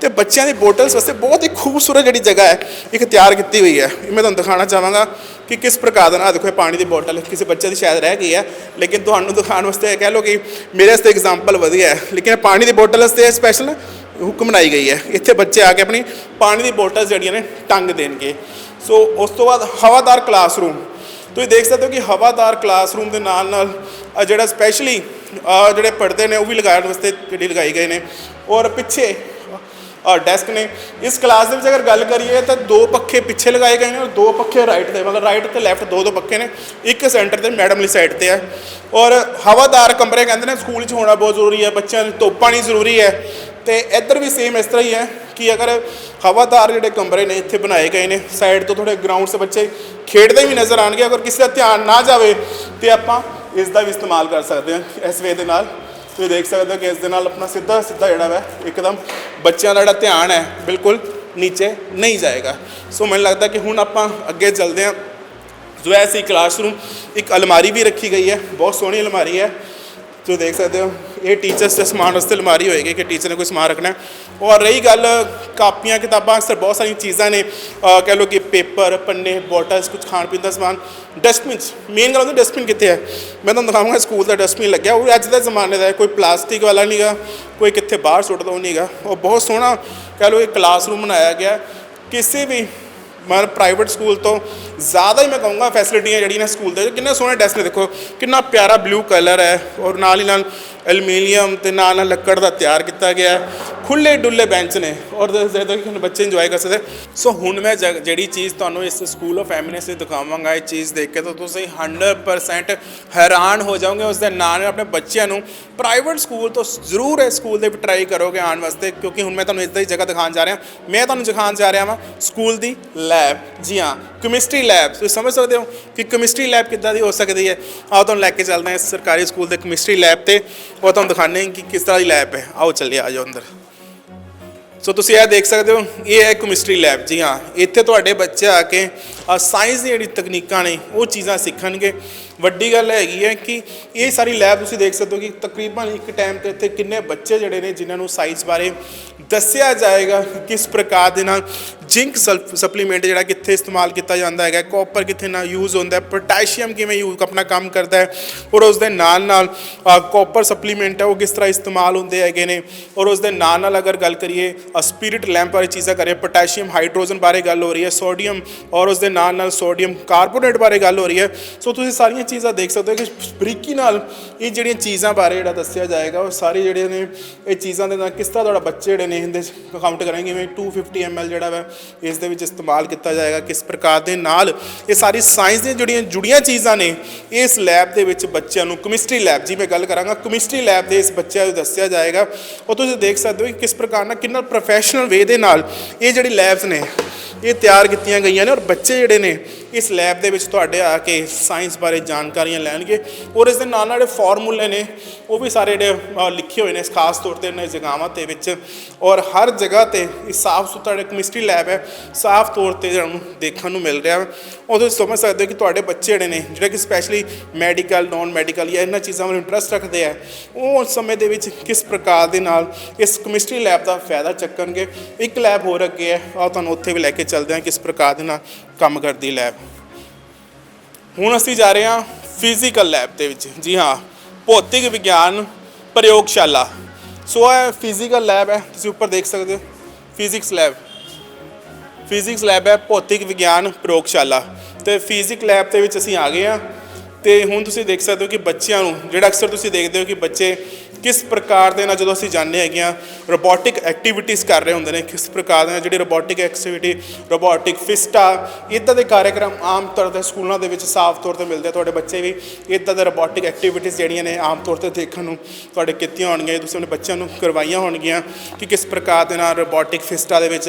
ਤੇ ਬੱਚਿਆਂ ਦੀ ਬੋਟਲਸ ਵਾਸਤੇ ਬਹੁਤ ਹੀ ਖੂਬਸੂਰਤ ਜਿਹੜੀ ਜਗ੍ਹਾ ਹੈ, ਇੱਕ ਤਿਆਰ ਕੀਤੀ ਹੋਈ ਹੈ। ਇਹ ਮੈਂ ਤੁਹਾਨੂੰ ਦਿਖਾਉਣਾ ਚਾਹਾਂਗਾ ਕਿ ਕਿਸ ਪ੍ਰਕਾਰ ਦਾ ਨਾ ਦੇਖੋ ਇਹ ਪਾਣੀ ਦੀ ਬੋਟਲ ਕਿਸੇ ਬੱਚੇ ਦੀ ਸ਼ਾਇਦ ਰਹਿ ਗਈ ਹੈ, ਲੇਕਿਨ ਤੁਹਾਨੂੰ ਦਿਖਾਉਣ ਵਾਸਤੇ ਕਹਿ ਲਓ ਕਿ ਮੇਰੇ ਵਾਸਤੇ ਐਗਜ਼ਾਮਪਲ ਵਧੀਆ ਹੈ। ਲੇਕਿਨ ਪਾਣੀ ਦੀ ਬੋਟਲ ਵਾਸਤੇ ਸਪੈਸ਼ਲ ਹੁਕਮ ਬਣਾਈ ਗਈ ਹੈ। ਇੱਥੇ ਬੱਚੇ ਆ ਕੇ ਆਪਣੀ ਪਾਣੀ ਦੀ ਬੋਟਲਸ ਜਿਹੜੀਆਂ ਨੇ ਟੰਗ ਦੇਣਗੇ। ਸੋ ਉਸ ਤੋਂ ਬਾਅਦ ਹਵਾਦਾਰ ਕਲਾਸਰੂਮ। ਤੁਸੀਂ ਦੇਖ ਸਕਦੇ ਹੋ ਕਿ ਹਵਾਦਾਰ ਕਲਾਸਰੂਮ ਦੇ ਨਾਲ ਨਾਲ ਜਿਹੜਾ ਸਪੈਸ਼ਲੀ ਜਿਹੜੇ ਪਰਦੇ ਨੇ ਉਹ ਵੀ ਲਗਾਉਣ ਵਾਸਤੇ ਜਿਹੜੀ ਲਗਾਈ ਗਏ ਨੇ। ਔਰ ਪਿੱਛੇ ਡੈਸਕ ਨੇ। ਇਸ ਕਲਾਸ ਦੇ ਵਿੱਚ ਅਗਰ ਗੱਲ ਕਰੀਏ ਤਾਂ ਦੋ ਪੱਖੇ ਪਿੱਛੇ ਲਗਾਏ ਗਏ ਨੇ ਔਰ ਦੋ ਪੱਖੇ ਰਾਈਟ ਤੇ। ਮਤਲਬ ਰਾਈਟ ਤੇ ਲੈਫਟ ਦੋ ਦੋ ਪੱਖੇ ਨੇ। ਇੱਕ ਸੈਂਟਰ ਤੇ ਮੈਡਮ ਵਾਲੀ ਸਾਈਡ ਤੇ ਹੈ। ਔਰ ਹਵਾਦਾਰ ਕਮਰੇ ਕਹਿੰਦੇ ਨੇ, ਸਕੂਲ 'ਚ ਹੋਣਾ ਬਹੁਤ ਜ਼ਰੂਰੀ ਹੈ, ਬੱਚਿਆਂ ਨੂੰ ਧੁੱਪ ਪਾਣੀ ਜ਼ਰੂਰੀ ਹੈ। ਤੇ ਇੱਧਰ ਵੀ ਸੇਮ ਇਸ ਤਰ੍ਹਾਂ ਹੀ ਹੈ ਕਿ ਅਗਰ ਹਵਾਦਾਰ ਜਿਹੜੇ ਕਮਰੇ ਨੇ ਇੱਥੇ ਬਣਾਏ ਗਏ ਨੇ ਸਾਈਡ ਤੋਂ ਥੋੜੇ ਗਰਾਊਂਡ 'ਤੇ ਬੱਚੇ ਖੇਡਦੇ ਵੀ ਨਜ਼ਰ ਆਣਗੇ ਅਗਰ ਕਿਸੇ ਦਾ ਧਿਆਨ ਨਾ ਜਾਵੇ ਤੇ ਆਪਾਂ ਇਸ ਦਾ ਵੀ ਇਸਤੇਮਾਲ ਕਰ ਸਕਦੇ ਹਾਂ ਇਸ ਵੇ ਦੇ ਨਾਲ। ਤੁਸੀਂ ਦੇਖ ਸਕਦੇ ਹੋ ਕਿ ਇਸ ਦੇ ਨਾਲ ਆਪਣਾ ਸਿੱਧਾ ਸਿੱਧਾ ਜਿਹੜਾ ਵਾ, ਇੱਕਦਮ ਬੱਚਿਆਂ ਦਾ ਜਿਹੜਾ ਧਿਆਨ ਹੈ ਬਿਲਕੁਲ ਨੀਚੇ ਨਹੀਂ ਜਾਏਗਾ। ਸੋ ਮੈਨੂੰ ਲੱਗਦਾ ਕਿ ਹੁਣ ਆਪਾਂ ਅੱਗੇ ਚੱਲਦੇ ਹਾਂ। ਜੋ ਐਸੀ ਕਲਾਸਰੂਮ ਇੱਕ ਅਲਮਾਰੀ ਵੀ ਰੱਖੀ ਗਈ ਹੈ, ਬਹੁਤ ਸੋਹਣੀ ਅਲਮਾਰੀ ਹੈ। ਤੁਸੀਂ ਦੇਖ ਸਕਦੇ ਹੋ, ਇਹ ਟੀਚਰਸ ਦੇ ਸਮਾਨ ਵਾਸਤੇ ਅਲਮਾਰੀ ਹੋਏਗੀ ਕਿ ਟੀਚਰ ਨੇ ਕੋਈ ਸਮਾਨ ਰੱਖਣਾ ਔਰ ਰਹੀ ਗੱਲ, ਕਾਪੀਆਂ, ਕਿਤਾਬਾਂ, ਅਕਸਰ ਬਹੁਤ ਸਾਰੀਆਂ ਚੀਜ਼ਾਂ ਨੇ ਕਹਿ ਲਓ ਕਿ ਪੇਪਰ, ਪੰਨੇ, ਬੋਟਲਸ ਕੁਝ ਖਾਣ ਪੀਣ ਦਾ ਸਮਾਨ। ਡਸਟਬਿਨ ਮੇਨ ਗੱਲ ਹੁੰਦੀ ਡਸਟਬਿਨ ਕਿੱਥੇ ਹੈ? ਮੈਂ ਤੁਹਾਨੂੰ ਦਿਖਾਵਾਂਗਾ ਸਕੂਲ ਦਾ ਡਸਟਬਿਨ ਲੱਗਿਆ। ਉਹ ਅੱਜ ਦਾ ਜ਼ਮਾਨੇ ਦਾ ਹੈ, ਕੋਈ ਪਲਾਸਟਿਕ ਵਾਲਾ ਨਹੀਂਗਾ ਕੋਈ ਕਿੱਥੇ ਬਾਹਰ ਸੁੱਟਦਾ ਉਹ ਨਹੀਂਗਾ ਉਹ ਬਹੁਤ ਸੋਹਣਾ, ਕਹਿ ਲਓ ਇਹ ਕਲਾਸਰੂਮ ਬਣਾਇਆ ਗਿਆ ਕਿਸੇ ਵੀ ਮਤਲਬ ਪ੍ਰਾਈਵੇਟ ਸਕੂਲ ਤੋਂ ਜ਼ਿਆਦਾ ਹੀ ਮੈਂ ਕਹੂੰਗਾ ਫੈਸਿਲਿਟੀਆਂ ਜਿਹੜੀਆਂ ਨੇ ਸਕੂਲ ਦੇ ਕਿੰਨੇ ਸੋਹਣੇ ਡੈਸਕ ਨੇ ਦੇਖੋ ਕਿੰਨਾ ਪਿਆਰਾ ਬਲੂ ਕਲਰ ਹੈ ਔਰ ਨਾਲ ਹੀ ਨਾਲ ਐਲੂਮੀਨੀਅਮ ਤੇ ਨਾਲ ਨਾਲ ਲੱਕੜ ਦਾ ਤਿਆਰ ਕੀਤਾ ਗਿਆ ਖੁੱਲੇ ਡੁੱਲੇ ਬੈਂਚ ਨੇ ਔਰ ਜਿਹੜੇ ਕਿ ਬੱਚੇ ਇੰਜੋਏ ਕਰ ਸਕਦੇ। ਸੋ ਹੁਣ ਮੈਂ ਜਿਹੜੀ ਚੀਜ਼ ਤੁਹਾਨੂੰ ਇਸ ਸਕੂਲ ਆਫ ਐਮਿਨੈਂਸ ਦੇ ਦਿਖਾਵਾਂਗਾ, ਇਹ ਚੀਜ਼ ਦੇਖ ਕੇ ਤਾਂ ਤੁਸੀਂ 100% ਹੈਰਾਨ ਹੋ ਜਾਓਗੇ ਉਸ ਦੇ ਨਾਲ ਨਾਲ ਆਪਣੇ ਬੱਚਿਆਂ ਨੂੰ। ਪ੍ਰਾਈਵੇਟ ਸਕੂਲ ਤੋਂ ਜ਼ਰੂਰ ਇਸ ਸਕੂਲ ਦੇ ਵਿੱਚ ਟਰਾਈ ਕਰੋਗੇ ਆਉਣ ਵਾਸਤੇ, ਕਿਉਂਕਿ ਹੁਣ ਮੈਂ ਤੁਹਾਨੂੰ ਇਦਾਂ ਦੀ ਜਗ੍ਹਾ ਦਿਖਾਉਣ ਜਾ ਰਿਹਾ। ਮੈਂ ਤੁਹਾਨੂੰ ਦਿਖਾਉਣ ਜਾ ਰਿਹਾ ਵਾਂ ਸਕੂਲ ਦੀ ਲੈਬ ਜੀ ਹਾਂ ਕੈਮਿਸਟਰੀ ਲੈਬ ਤੁਸੀਂ ਸਮਝ ਸਕਦੇ ਹੋ ਕਿ ਕੈਮਿਸਟਰੀ ਲੈਬ ਕਿੱਦਾਂ ਦੀ ਹੋ ਸਕਦੀ ਹੈ? ਆਓ ਤੁਹਾਨੂੰ ਲੈ ਕੇ ਚੱਲਦੇ ਹਾਂ ਇਸ ਸਰਕਾਰੀ ਸਕੂਲ ਦੇ ਕੈਮਿਸਟਰੀ ਲੈਬ ਤੇ। ਉਹ ਤੁਹਾਨੂੰ ਦਿਖਾਉਂਦੇ ਕਿ ਕਿਸ ਤਰ੍ਹਾਂ ਦੀ ਲੈਬ ਹੈ। ਆਓ ਚੱਲਿਏ, ਆ ਜਾਓ ਅੰਦਰ। ਸੋ ਤੁਸੀਂ ਇਹ ਦੇਖ ਸਕਦੇ ਹੋ, ਇਹ ਹੈ ਕੈਮਿਸਟਰੀ ਲੈਬ ਜੀ ਹਾਂ, ਇੱਥੇ ਤੁਹਾਡੇ ਬੱਚੇ ਆ ਕੇ ਸਾਇੰਸ ਦੀ ਜਿਹੜੀ ਤਕਨੀਕਾਂ ਨੇ, ਉਹ ਚੀਜ਼ਾਂ ਸਿੱਖਣਗੇ। ਵੱਡੀ ਗੱਲ ਹੈਗੀ ਹੈ ਕਿ ਇਹ ਸਾਰੀ ਲੈਬ ਤੁਸੀਂ ਦੇਖ ਸਕਦੇ ਹੋ ਕਿ ਤਕਰੀਬਨ ਇੱਕ ਟਾਈਮ ਤੇ ਇੱਥੇ ਕਿੰਨੇ ਬੱਚੇ ਜਿਹੜੇ ਨੇ ਜਿਨ੍ਹਾਂ ਨੂੰ ਸਾਇੰਸ ਬਾਰੇ ਦੱਸਿਆ ਜਾਏਗਾ ਕਿ ਕਿਸ ਪ੍ਰਕਾਰ ਦੇ ਨਾਲ ਜ਼ਿੰਕ ਸਪਲੀਮੈਂਟ ਜਿਹੜਾ ਕਿੱਥੇ ਇਸਤੇਮਾਲ ਕੀਤਾ ਜਾਂਦਾ ਹੈਗਾ ਕਾਪਰ ਕਿੱਥੇ ਨਾ ਯੂਜ਼ ਹੁੰਦਾ ਹੈ ਪੋਟਾਸ਼ੀਅਮ ਕਿਵੇਂ ਯੂਜ਼ ਆਪਣਾ ਕੰਮ ਕਰਦਾ ਹੈ, ਔਰ ਉਸ ਦੇ ਨਾਲ ਨਾਲ ਕਾਪਰ ਸਪਲੀਮੈਂਟ ਹੈ, ਉਹ ਕਿਸ ਤਰ੍ਹਾਂ ਇਸਤੇਮਾਲ ਹੁੰਦੇ ਹੈਗੇ ਨੇ, ਔਰ ਉਸ ਦੇ ਨਾਲ ਨਾਲ ਅਗਰ ਗੱਲ ਕਰੀਏ ਸਪਿਰਿਟ ਲੈਂਪ ਬਾਰੇ ਚੀਜ਼ਾਂ ਕਰੀਏ ਪੋਟਾਸ਼ੀਅਮ ਹਾਈਡਰੋਜਨ ਬਾਰੇ ਗੱਲ ਹੋ ਰਹੀ ਹੈ ਸੋਡੀਅਮ ਔਰ ਉਸ ਦੇ ਨਾਲ ਨਾਲ ਸੋਡੀਅਮ ਕਾਰਬੋਨੇਟ ਬਾਰੇ ਗੱਲ ਹੋ ਰਹੀ ਹੈ। ਸੋ ਤੁਸੀਂ ਸਾਰੀਆਂ ਚੀਜ਼ਾਂ ਦੇਖ ਸਕਦੇ ਹੋ ਕਿ ਬਰੀਕੀ ਨਾਲ ਇਹ ਜਿਹੜੀਆਂ ਚੀਜ਼ਾਂ ਬਾਰੇ ਜਿਹੜਾ ਦੱਸਿਆ ਜਾਏਗਾ, ਉਹ ਸਾਰੇ ਜਿਹੜੇ ਨੇ ਇਹ ਚੀਜ਼ਾਂ ਦੇ ਨਾਲ ਕਿਸ ਤਰ੍ਹਾਂ ਤੁਹਾਡਾ ਬੱਚੇ ਜਿਹੜੇ ਨੇ ਇਹਦੇ ਕਾਊਂਟ ਕਰਾਂਗੇ। ਜਿਵੇਂ 250 ml ਜਿਹੜਾ ਵਾ, ਇਸ ਦੇ ਵਿੱਚ ਇਸਤੇਮਾਲ ਕੀਤਾ ਜਾਏਗਾ ਕਿਸ ਪ੍ਰਕਾਰ ਦੇ ਨਾਲ ਇਹ ਸਾਰੀ ਸਾਇੰਸ ਦੀਆਂ ਜਿਹੜੀਆਂ ਜੁੜੀਆਂ ਚੀਜ਼ਾਂ ਨੇ, ਇਸ ਲੈਬ ਦੇ ਵਿੱਚ ਬੱਚਿਆਂ ਨੂੰ ਕੈਮਿਸਟਰੀ ਲੈਬ ਜੀ ਮੈਂ ਗੱਲ ਕਰਾਂਗਾ। ਕੈਮਿਸਟਰੀ ਲੈਬ ਦੇ ਇਸ ਬੱਚਿਆਂ ਨੂੰ ਦੱਸਿਆ ਜਾਏਗਾ। ਉਹ ਤੁਸੀਂ ਦੇਖ ਸਕਦੇ ਹੋ ਕਿ ਕਿਸ ਪ੍ਰਕਾਰ ਨਾਲ ਕਿੰਨਾ ਪ੍ਰੋਫੈਸ਼ਨਲ ਵੇ ਦੇ ਨਾਲ ਇਹ ਜਿਹੜੀ ਲੈਬਸ ਨੇ, ਇਹ ਤਿਆਰ ਕੀਤੀਆਂ ਗਈਆਂ ਨੇ ਔਰ ਬੱਚੇ ਜਿਹੜੇ ਨੇ ਇਸ ਲੈਬ ਦੇ ਵਿੱਚ ਤੁਹਾਡੇ ਆ ਕੇ ਸਾਇੰਸ ਬਾਰੇ ਜਾਣਕਾਰੀਆਂ ਲੈਣਗੇ ਔਰ ਇਸ ਦੇ ਨਾਲ ਨਾਲ ਜਿਹੜੇ ਫਾਰਮੂਲੇ ਨੇ, ਉਹ ਵੀ ਸਾਰੇ ਜਿਹੜੇ ਲਿਖੇ ਹੋਏ ਨੇ ਖਾਸ ਤੌਰ ਤੇ ਇਹਨਾਂ ਜਗ੍ਹਾਵਾਂ ਤੇ ਵਿੱਚ ਔਰ ਹਰ ਜਗ੍ਹਾ ਤੇ ਇਹ ਸਾਫ਼ ਸੁਥਰਾ ਜਿਹੜਾ ਕੈਮਿਸਟਰੀ ਲੈਬ ਹੈ, ਸਾਫ਼ ਤੌਰ ਤੇ ਜਿਹੜਾ ਦੇਖਣ ਨੂੰ ਮਿਲ ਰਿਹਾ ਹੈ। ਉਹ ਤੁਸੀਂ ਸਮਝ ਸਕਦੇ ਹੋ ਕਿ ਤੁਹਾਡੇ ਬੱਚੇ ਜਿਹੜੇ ਨੇ, ਜਿਹੜੇ ਕਿ ਸਪੈਸ਼ਲੀ ਮੈਡੀਕਲ ਨਾਨ ਮੈਡੀਕਲ ਜਾਂ ਇਹਨਾਂ ਚੀਜ਼ਾਂ ਵੱਲ ਇੰਟਰਸਟ ਰੱਖਦੇ ਆ, ਉਹ ਉਸ ਸਮੇਂ ਦੇ ਵਿੱਚ ਕਿਸ ਪ੍ਰਕਾਰ ਦੇ ਨਾਲ ਇਸ ਕੈਮਿਸਟਰੀ ਲੈਬ ਦਾ ਫਾਇਦਾ ਚੱਕਣਗੇ। ਇੱਕ ਲੈਬ ਹੋਰ ਅੱਗੇ ਹੈ ਆਓ ਤੁਹਾਨੂੰ ਉੱਥੇ ਵੀ ਲੈ ਕੇ ਚੱਲਦੇ ਹਾਂ ਕਿਸ ਪ੍ਰਕਾਰ ਦੇ ਨਾਲ ਕੰਮ ਕਰਦੀ ਲੈਬ ਹੁਣ ਅਸੀਂ ਜਾ ਰਹੇ ਹਾਂ ਫਿਜ਼ੀਕਲ ਲੈਬ ਦੇ ਵਿੱਚ। ਜੀ ਹਾਂ, ਭੌਤਿਕ ਵਿਗਿਆਨ ਪ੍ਰਯੋਗਸ਼ਾਲਾ। ਸੋ ਇਹ ਫਿਜ਼ੀਕਲ ਲੈਬ ਹੈ, ਤੁਸੀਂ ਉੱਪਰ ਦੇਖ ਸਕਦੇ ਹੋ। ਫਿਜ਼ਿਕਸ ਲੈਬ ਫਿਜ਼ਿਕਸ ਲੈਬ ਹੈ, ਭੌਤਿਕ ਵਿਗਿਆਨ ਪ੍ਰਯੋਗਸ਼ਾਲਾ। ਤੇ ਫਿਜ਼ਿਕ ਲੈਬ ਦੇ ਵਿੱਚ ਅਸੀਂ ਆ ਗਏ ਹਾਂ। ਤੇ ਹੁਣ ਤੁਸੀਂ ਦੇਖ ਸਕਦੇ ਹੋ ਕਿ ਬੱਚਿਆਂ ਨੂੰ, ਜਿਹੜਾ ਅਕਸਰ ਤੁਸੀਂ ਦੇਖਦੇ ਹੋ ਕਿ ਬੱਚੇ ਕਿਸ ਪ੍ਰਕਾਰ ਦੇ ਨਾਲ ਜਦੋਂ ਅਸੀਂ ਜਾਣਦੇ ਹੈਗੇ ਆ ਰੋਬੋਟਿਕ ਐਕਟੀਵਿਟੀਜ਼ ਕਰ ਰਹੇ ਹੁੰਦੇ ਨੇ, ਕਿਸ ਪ੍ਰਕਾਰ ਦੇ ਨਾਲ ਜਿਹੜੀ ਰੋਬੋਟਿਕ ਐਕਟੀਵਿਟੀ ਰੋਬੋਟਿਕ ਫਿਸਟਾ ਇਦਾਂ ਦੇ ਕਾਰਜਕ੍ਰਮ ਆਮ ਤੌਰ ਤੇ ਸਕੂਲਾਂ ਦੇ ਵਿੱਚ ਸਾਫ਼ ਤੌਰ ਤੇ ਮਿਲਦੇ ਆ। ਤੁਹਾਡੇ ਬੱਚੇ ਵੀ ਇਦਾਂ ਦੇ ਰੋਬੋਟਿਕ ਐਕਟੀਵਿਟੀਜ਼ ਜਿਹੜੀਆਂ ਨੇ ਆਮ ਤੌਰ ਤੇ ਦੇਖਣ ਨੂੰ ਤੁਹਾਡੇ ਕੀਤੀਆਂ ਹੋਣਗੀਆਂ, ਤੁਸੀਂ ਆਪਣੇ ਬੱਚਿਆਂ ਨੂੰ ਕਰਵਾਈਆਂ ਹੋਣਗੀਆਂ ਕਿ ਕਿਸ ਪ੍ਰਕਾਰ ਦੇ ਨਾਲ ਰੋਬੋਟਿਕ ਫਿਸਟਾ ਦੇ ਵਿੱਚ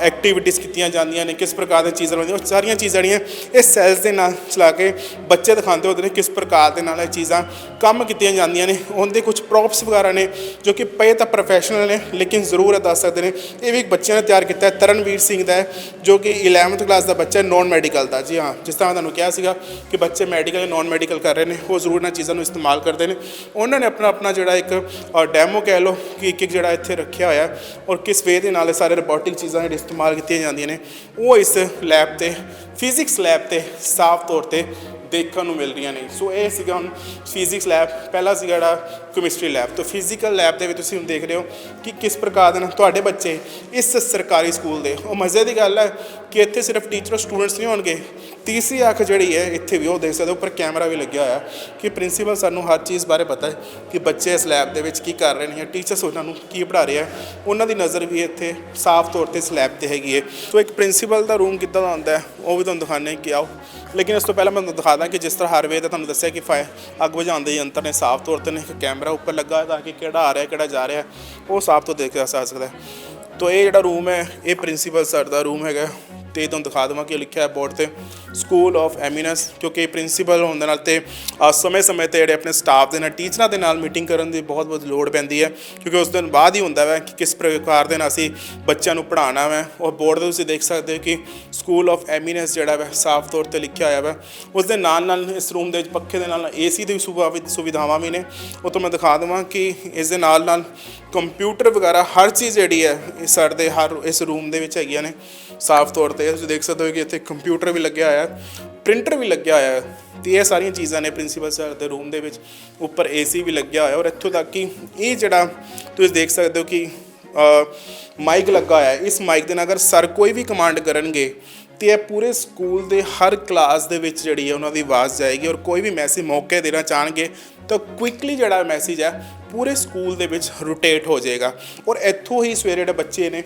ਐਕਟੀਵਿਟੀਜ਼ ਕੀਤੀਆਂ ਜਾਂਦੀਆਂ ਨੇ, ਕਿਸ ਪ੍ਰਕਾਰ ਦੀਆਂ ਚੀਜ਼ਾਂ ਹੁੰਦੀਆਂ ਉਹ ਸਾਰੀਆਂ ਚੀਜ਼ਾਂ ਜਿਹੜੀਆਂ ਇਹ ਸੈਲਸ ਦੇ ਨਾਲ ਚਲਾ ਕੇ ਬੱਚੇ ਦਿਖਾਉਂਦੇ ਹੁੰਦੇ ਨੇ ਕਿਸ ਪ੍ਰਕਾਰ ਦੇ ਨਾਲ ਇਹ ਚੀਜ਼ਾਂ ਕੰਮ ਕੀਤੀਆਂ ਜਾਂਦੀਆਂ ਨੇ। ਉਹਦੇ ਕੁਝ ਪ੍ਰੋਪਸ ਵਗੈਰਾ ਨੇ ਜੋ ਕਿ ਪਏ ਤਾਂ ਪ੍ਰੋਫੈਸ਼ਨਲ ਨੇ, ਲੇਕਿਨ ਜ਼ਰੂਰ ਇਹ ਦੱਸ ਸਕਦੇ ਨੇ। ਇਹ ਵੀ ਇੱਕ ਬੱਚਿਆਂ ਨੇ ਤਿਆਰ ਕੀਤਾ ਹੈ, ਤਰਨਵੀਰ ਸਿੰਘ ਦਾ ਜੋ ਕਿ 11th ਕਲਾਸ ਦਾ ਬੱਚਾ ਹੈ ਮੈਡੀਕਲ ਦਾ। ਜੀ ਹਾਂ, ਜਿਸ ਤਰ੍ਹਾਂ ਮੈਂ ਤੁਹਾਨੂੰ ਕਿਹਾ ਸੀਗਾ ਕਿ ਬੱਚੇ ਮੈਡੀਕਲ ਜਾਂ ਨਾਨ ਮੈਡੀਕਲ ਕਰ ਰਹੇ ਨੇ, ਉਹ ਜ਼ਰੂਰ ਇਹਨਾਂ ਚੀਜ਼ਾਂ ਨੂੰ ਇਸਤੇਮਾਲ ਕਰਦੇ ਨੇ। ਉਹਨਾਂ ਨੇ ਆਪਣਾ ਆਪਣਾ ਜਿਹੜਾ ਇੱਕ ਡੈਮੋ ਕਹਿ ਲਓ ਕਿ ਇੱਕ ਇੱਕ ਜਿਹੜਾ ਇੱਥੇ ਰੱਖਿਆ ਹੋਇਆ ਔਰ ਕਿਸ ਵੇ ਦੇ ਨਾਲ ਇਹ ਸਾਰੇ ਰੋਬੋਟਿਕ ਚੀਜ਼ਾਂ ਜਿਹੜੇ ਇਸਤੇਮਾਲ ਕੀਤੀਆਂ ਜਾਂਦੀਆਂ ਨੇ, ਉਹ ਇਸ ਲੈਬ ਤੇ ਫਿਜ਼ਿਕਸ ਲੈਬ ਤੇ ਸਾਫ਼ ਤੌਰ ਤੇ ਦੇਖਣ ਨੂੰ ਮਿਲ ਰਹੀਆਂ ਨੇ। ਸੋ ਇਹ ਸੀਗਾ ਹੁਣ ਫਿਜ਼ਿਕਸ ਲੈਬ ਪਹਿਲਾ ਸੀਗਾ ਜਿਹੜਾ ਕੈਮਿਸਟਰੀ ਲੈਬ ਤੋਂ ਫਿਜ਼ੀਕਲ ਲੈਬ ਦੇ ਵਿੱਚ ਤੁਸੀਂ ਹੁਣ ਦੇਖ ਰਹੇ ਹੋ ਕਿ ਕਿਸ ਪ੍ਰਕਾਰ ਦੇ ਨਾਲ ਤੁਹਾਡੇ ਬੱਚੇ ਇਸ ਸਰਕਾਰੀ ਸਕੂਲ ਦੇ। ਉਹ ਮਜ਼ੇ ਦੀ ਗੱਲ ਹੈ ਕਿ ਇੱਥੇ ਸਿਰਫ ਟੀਚਰ ਸਟੂਡੈਂਟਸ ਨਹੀਂ ਹੋਣਗੇ ਤੀਸਰੀ ਅੱਖ ਜਿਹੜੀ ਹੈ, ਇੱਥੇ ਵੀ ਉਹ ਦੇਖ ਸਕਦੇ ਹੋ, ਉੱਪਰ ਕੈਮਰਾ ਵੀ ਲੱਗਿਆ ਹੋਇਆ ਕਿ ਪ੍ਰਿੰਸੀਪਲ ਸਾਨੂੰ ਹਰ ਚੀਜ਼ ਬਾਰੇ ਪਤਾ ਹੈ ਕਿ ਬੱਚੇ ਇਸ ਲੈਬ ਦੇ ਵਿੱਚ ਕੀ ਕਰ ਰਹੇ ਨੇ ਟੀਚਰਸ ਉਹਨਾਂ ਨੂੰ ਕੀ ਪੜ੍ਹਾ ਰਹੇ ਆ। ਉਹਨਾਂ ਦੀ ਨਜ਼ਰ ਵੀ ਇੱਥੇ ਸਾਫ਼ ਤੌਰ ਤੇ ਇਸ ਲੈਬ ਤੇ ਹੈਗੀ ਹੈ। ਸੋ ਇੱਕ ਪ੍ਰਿੰਸੀਪਲ ਦਾ ਰੂਮ ਕਿੱਦਾਂ ਦਾ ਹੁੰਦਾ ਹੈ, ਉਹ ਵੀ ਤੁਹਾਨੂੰ ਦਿਖਾਣੇ ਕਿ ਆਓ। ਲੇਕਿਨ ਇਸ ਤੋਂ ਪਹਿਲਾਂ ਮੈਂ ਤੁਹਾਨੂੰ ਦਿਖਾ ਦਾਂ ਕਿ ਜਿਸ ਤਰ੍ਹਾਂ ਹਰ ਵੇ ਦਾ ਤੁਹਾਨੂੰ ਦੱਸਿਆ ਕਿ ਫਾਇਰ ਅੱਗ ਬੁਝਾਉਣ ਦੇ ਯੰਤਰ ਨੇ ਸਾਫ਼ ਤੌਰ ਤੇ ਨੇ, ਇੱਕ ਕੈਮਰਾ ਉੱਪਰ ਲੱਗਾ ਹੈ ਤਾਂ ਕਿ ਕਿਹੜਾ ਆ ਰਿਹਾ, ਕਿਹੜਾ ਜਾ ਰਿਹਾ, ਉਹ ਸਾਫ਼ ਤੋਂ ਦੇਖਿਆ ਜਾ ਸਕਦਾ ਹੈ। ਤੋ ਇਹ ਜਿਹੜਾ ਰੂਮ ਹੈ, ਇਹ ਪ੍ਰਿੰਸੀਪਲ ਸਰ ਦਾ ਰੂਮ ਹੈਗਾ ਤੇ ਤੁਹਾਨੂੰ ਦਿਖਾ ਦਵਾਂ ਕਿ ਲਿਖਿਆ ਹੈ ਬੋਰਡ ਤੇ ਸਕੂਲ ਆਫ ਐਮੀਨੈਂਸ ਕਿਉਂਕਿ ਪ੍ਰਿੰਸੀਪਲ ਹੋਣ ਦੇ ਨਾਲ ਤੇ ਸਮੇਂ-ਸਮੇਂ ਤੇ ਜਿਹੜੇ ਆਪਣੇ ਸਟਾਫ ਦੇ ਨਾਲ ਟੀਚਰਾਂ ਦੇ ਨਾਲ ਮੀਟਿੰਗ ਕਰਨ ਦੀ ਬਹੁਤ ਬਹੁਤ ਲੋੜ ਪੈਂਦੀ ਹੈ, ਕਿਉਂਕਿ ਉਸ ਦਿਨ ਬਾਅਦ ਹੀ ਹੁੰਦਾ ਹੈ ਕਿ ਕਿਸ ਪ੍ਰਕਾਰ ਦੇ ਨਾਲ ਅਸੀਂ ਬੱਚਿਆਂ ਨੂੰ ਪੜ੍ਹਾਉਣਾ ਹੈ ਔਰ ਬੋਰਡ ਤੇ ਤੁਸੀਂ ਦੇਖ ਸਕਦੇ ਹੋ ਕਿ ਸਕੂਲ ਆਫ ਐਮੀਨੈਂਸ ਜਿਹੜਾ ਹੈ ਸਾਫ਼ ਤੌਰ ਤੇ ਲਿਖਿਆ ਹੋਇਆ ਹੈ ਉਸ ਦੇ ਨਾਲ ਨਾਲ ਇਸ ਰੂਮ ਦੇ ਵਿੱਚ ਪੱਖੇ ਦੇ ਨਾਲ ਏਸੀ ਦੀ ਸੁਭਾ- ਸੁਵਿਧਾਵਾਂ ਵੀ ਨੇ। ਉਹ ਤੋਂ ਮੈਂ ਦਿਖਾ ਦਵਾਂ ਕਿ ਇਸ ਦੇ ਨਾਲ ਨਾਲ ਕੰਪਿਊਟਰ ਵਗੈਰਾ, ਹਰ ਚੀਜ਼ ਜਿਹੜੀ ਹੈ ਇਸ ਸਰ ਦੇ ਹਰ, ਇਸ ਰੂਮ ਦੇ ਵਿੱਚ ਹੈਗੀਆਂ ਨੇ, ਸਾਫ਼ ਤੌਰ ਤੇ। ਤੁਸੀਂ ਦੇਖ ਸਕਦੇ ਹੋ ਕਿ ਇੱਥੇ ਕੰਪਿਊਟਰ ਵੀ ਲੱਗਿਆ ਹੋਇਆ ਹੈ, ਪ੍ਰਿੰਟਰ ਵੀ ਲੱਗਿਆ ਹੋਇਆ ਹੈ ਤੇ ਇਹ ਸਾਰੀਆਂ ਚੀਜ਼ਾਂ ਨੇ ਪ੍ਰਿੰਸੀਪਲ ਸਰ ਦੇ ਰੂਮ ਦੇ ਵਿੱਚ। ਉੱਪਰ ਏਸੀ ਵੀ ਲੱਗਿਆ ਹੋਇਆ ਔਰ ਇੱਥੋਂ ਤੱਕ ਕਿ ਇਹ ਜਿਹੜਾ ਤੁਸੀਂ ਦੇਖ ਸਕਦੇ ਹੋ ਕਿ ਮਾਈਕ ਲੱਗਾ ਹੋਇਆ ਹੈ। ਇਸ ਮਾਈਕ ਦੇ ਨਾਲ ਅਗਰ ਸਰ ਕੋਈ ਵੀ ਕਮਾਂਡ ਕਰਨਗੇ, ਤੇ ਇਹ ਪੂਰੇ ਸਕੂਲ ਦੇ ਹਰ ਕਲਾਸ ਦੇ ਵਿੱਚ ਜਿਹੜੀ ਹੈ, ਉਹਨਾਂ ਦੀ ਆਵਾਜ਼ ਜਾਏਗੀ ਔਰ ਕੋਈ ਵੀ ਮੈਸੇਜ ਮੌਕੇ ਦੇਣਾ ਚਾਹਣਗੇ, ਤਾਂ ਕੁਇਕਲੀ ਜਿਹੜਾ ਮੈਸੇਜ ਹੈ ਪੂਰੇ ਸਕੂਲ ਦੇ ਵਿੱਚ ਰੋਟੇਟ ਹੋ ਜਾਏਗਾ। ਔਰ ਇੱਥੋਂ ਹੀ ਸਵੇਰੇ ਜਿਹੜੇ ਬੱਚੇ ਨੇ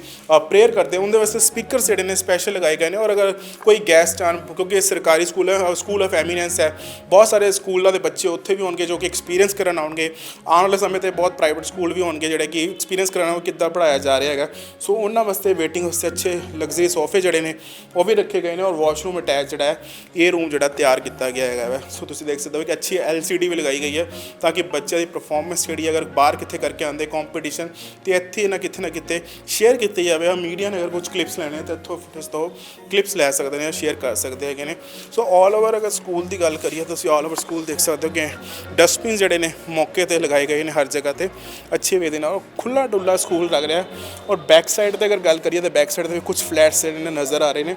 ਪ੍ਰੇਅਰ ਕਰਦੇ, ਉਹਦੇ ਵਾਸਤੇ ਸਪੀਕਰ ਜਿਹੜੇ ਨੇ ਸਪੈਸ਼ਲ ਲਗਾਏ ਗਏ ਨੇ। ਔਰ ਅਗਰ ਕੋਈ ਗੈਸਟ ਆਣ, ਕਿਉਂਕਿ ਸਰਕਾਰੀ ਸਕੂਲ ਹੈ ਸਕੂਲ ਆਫ ਐਮੀਨੈਂਸ ਹੈ, ਬਹੁਤ ਸਾਰੇ ਸਕੂਲਾਂ ਦੇ ਬੱਚੇ ਉੱਥੇ ਵੀ ਹੋਣਗੇ ਜੋ ਕਿ ਐਕਸਪੀਰੀਅੰਸ ਕਰਨ ਆਉਣਗੇ। ਆਉਣ ਵਾਲੇ ਸਮੇਂ ਤੇ ਬਹੁਤ ਪ੍ਰਾਈਵੇਟ ਸਕੂਲ ਵੀ ਹੋਣਗੇ ਜਿਹੜੇ ਕਿ ਐਕਸਪੀਰੀਅੰਸ ਕਰਾਉਣਾ ਕਿੱਦਾਂ ਪੜਾਇਆ ਜਾ ਰਿਹਾ ਹੈਗਾ। ਸੋ ਉਹਨਾਂ ਵਾਸਤੇ ਵੇਟਿੰਗ ਵਾਸਤੇ ਅੱਛੇ ਲਗਜ਼ਰੀ ਸੋਫੇ ਜਿਹੜੇ ਨੇ, ਉਹ ਵੀ ਰੱਖੇ ਗਏ ਨੇ ਔਰ ਵਾਸ਼ਰੂਮ ਅਟੈਚ ਜਿਹੜਾ ਹੈ, ਇਹ ਰੂਮ ਜਿਹੜਾ ਤਿਆਰ ਕੀਤਾ ਗਿਆ ਹੈਗਾ ਵਾ। ਸੋ ਤੁਸੀਂ ਦੇਖ ਸਕਦੇ ਹੋ ਕਿ ਅੱਛੀ LCD ਵੀ ਲਗਾਈ ਗਈ ਹੈ, ਤਾਂ ਕਿ ਬੱਚਿਆਂ ਦੀ ਪਰਫਾਰਮੈਂਸ ਜਿਹੜੀ ਅਗਰ ਬਾਹਰ ਕਿੱਥੇ ਕਰਕੇ ਆਉਂਦੇ ਕੰਪੀਟੀਸ਼ਨ ਤੇ ਇੱਥੇ ਨਾ ਕਿੱਥੇ ਨਾ ਕਿਤੇ ਸ਼ੇਅਰ ਕੀਤੀ ਜਾਵੇ। ਆ ਮੀਡੀਆ ਨੇ ਅਗਰ ਕੁਝ ਕਲਿੱਪਸ ਲੈਣੇ ਤਾਂ ਇੱਥੋਂ ਫੁਟੇਜ ਤੋਂ ਕਲਿੱਪਸ ਲੈ ਸਕਦੇ ਨੇ ਸ਼ੇਅਰ ਕਰ ਸਕਦੇ ਹੈਗੇ ਨੇ। ਸੋ ਆਲ ਓਵਰ ਅਗਰ ਸਕੂਲ ਦੀ ਗੱਲ ਕਰੀਏ ਤਾਂ ਤੁਸੀਂ ਆਲ ਓਵਰ ਸਕੂਲ ਦੇਖ ਸਕਦੇ ਹੋ ਕਿ ਡਸਟਬਿਨ ਜਿਹੜੇ ਨੇ ਮੌਕੇ ਤੇ ਲਗਾਏ ਗਏ ਨੇ ਹਰ ਜਗ੍ਹਾ ਤੇ। ਅੱਛੇ ਵੇ ਦੇ ਨਾਲ ਖੁੱਲਾ ਡੁੱਲਾ ਸਕੂਲ ਲੱਗ ਰਿਹਾ। ਔਰ ਬੈਕ ਸਾਈਡ ਤੇ ਅਗਰ ਗੱਲ ਕਰੀਏ, ਤਾਂ ਬੈਕ ਸਾਈਡ ਤੇ ਵੀ ਕੁਝ ਫਲੈਟਸ ਜਿਹੜੇ ਨੇ ਨਜ਼ਰ ਆ ਰਹੇ ਨੇ।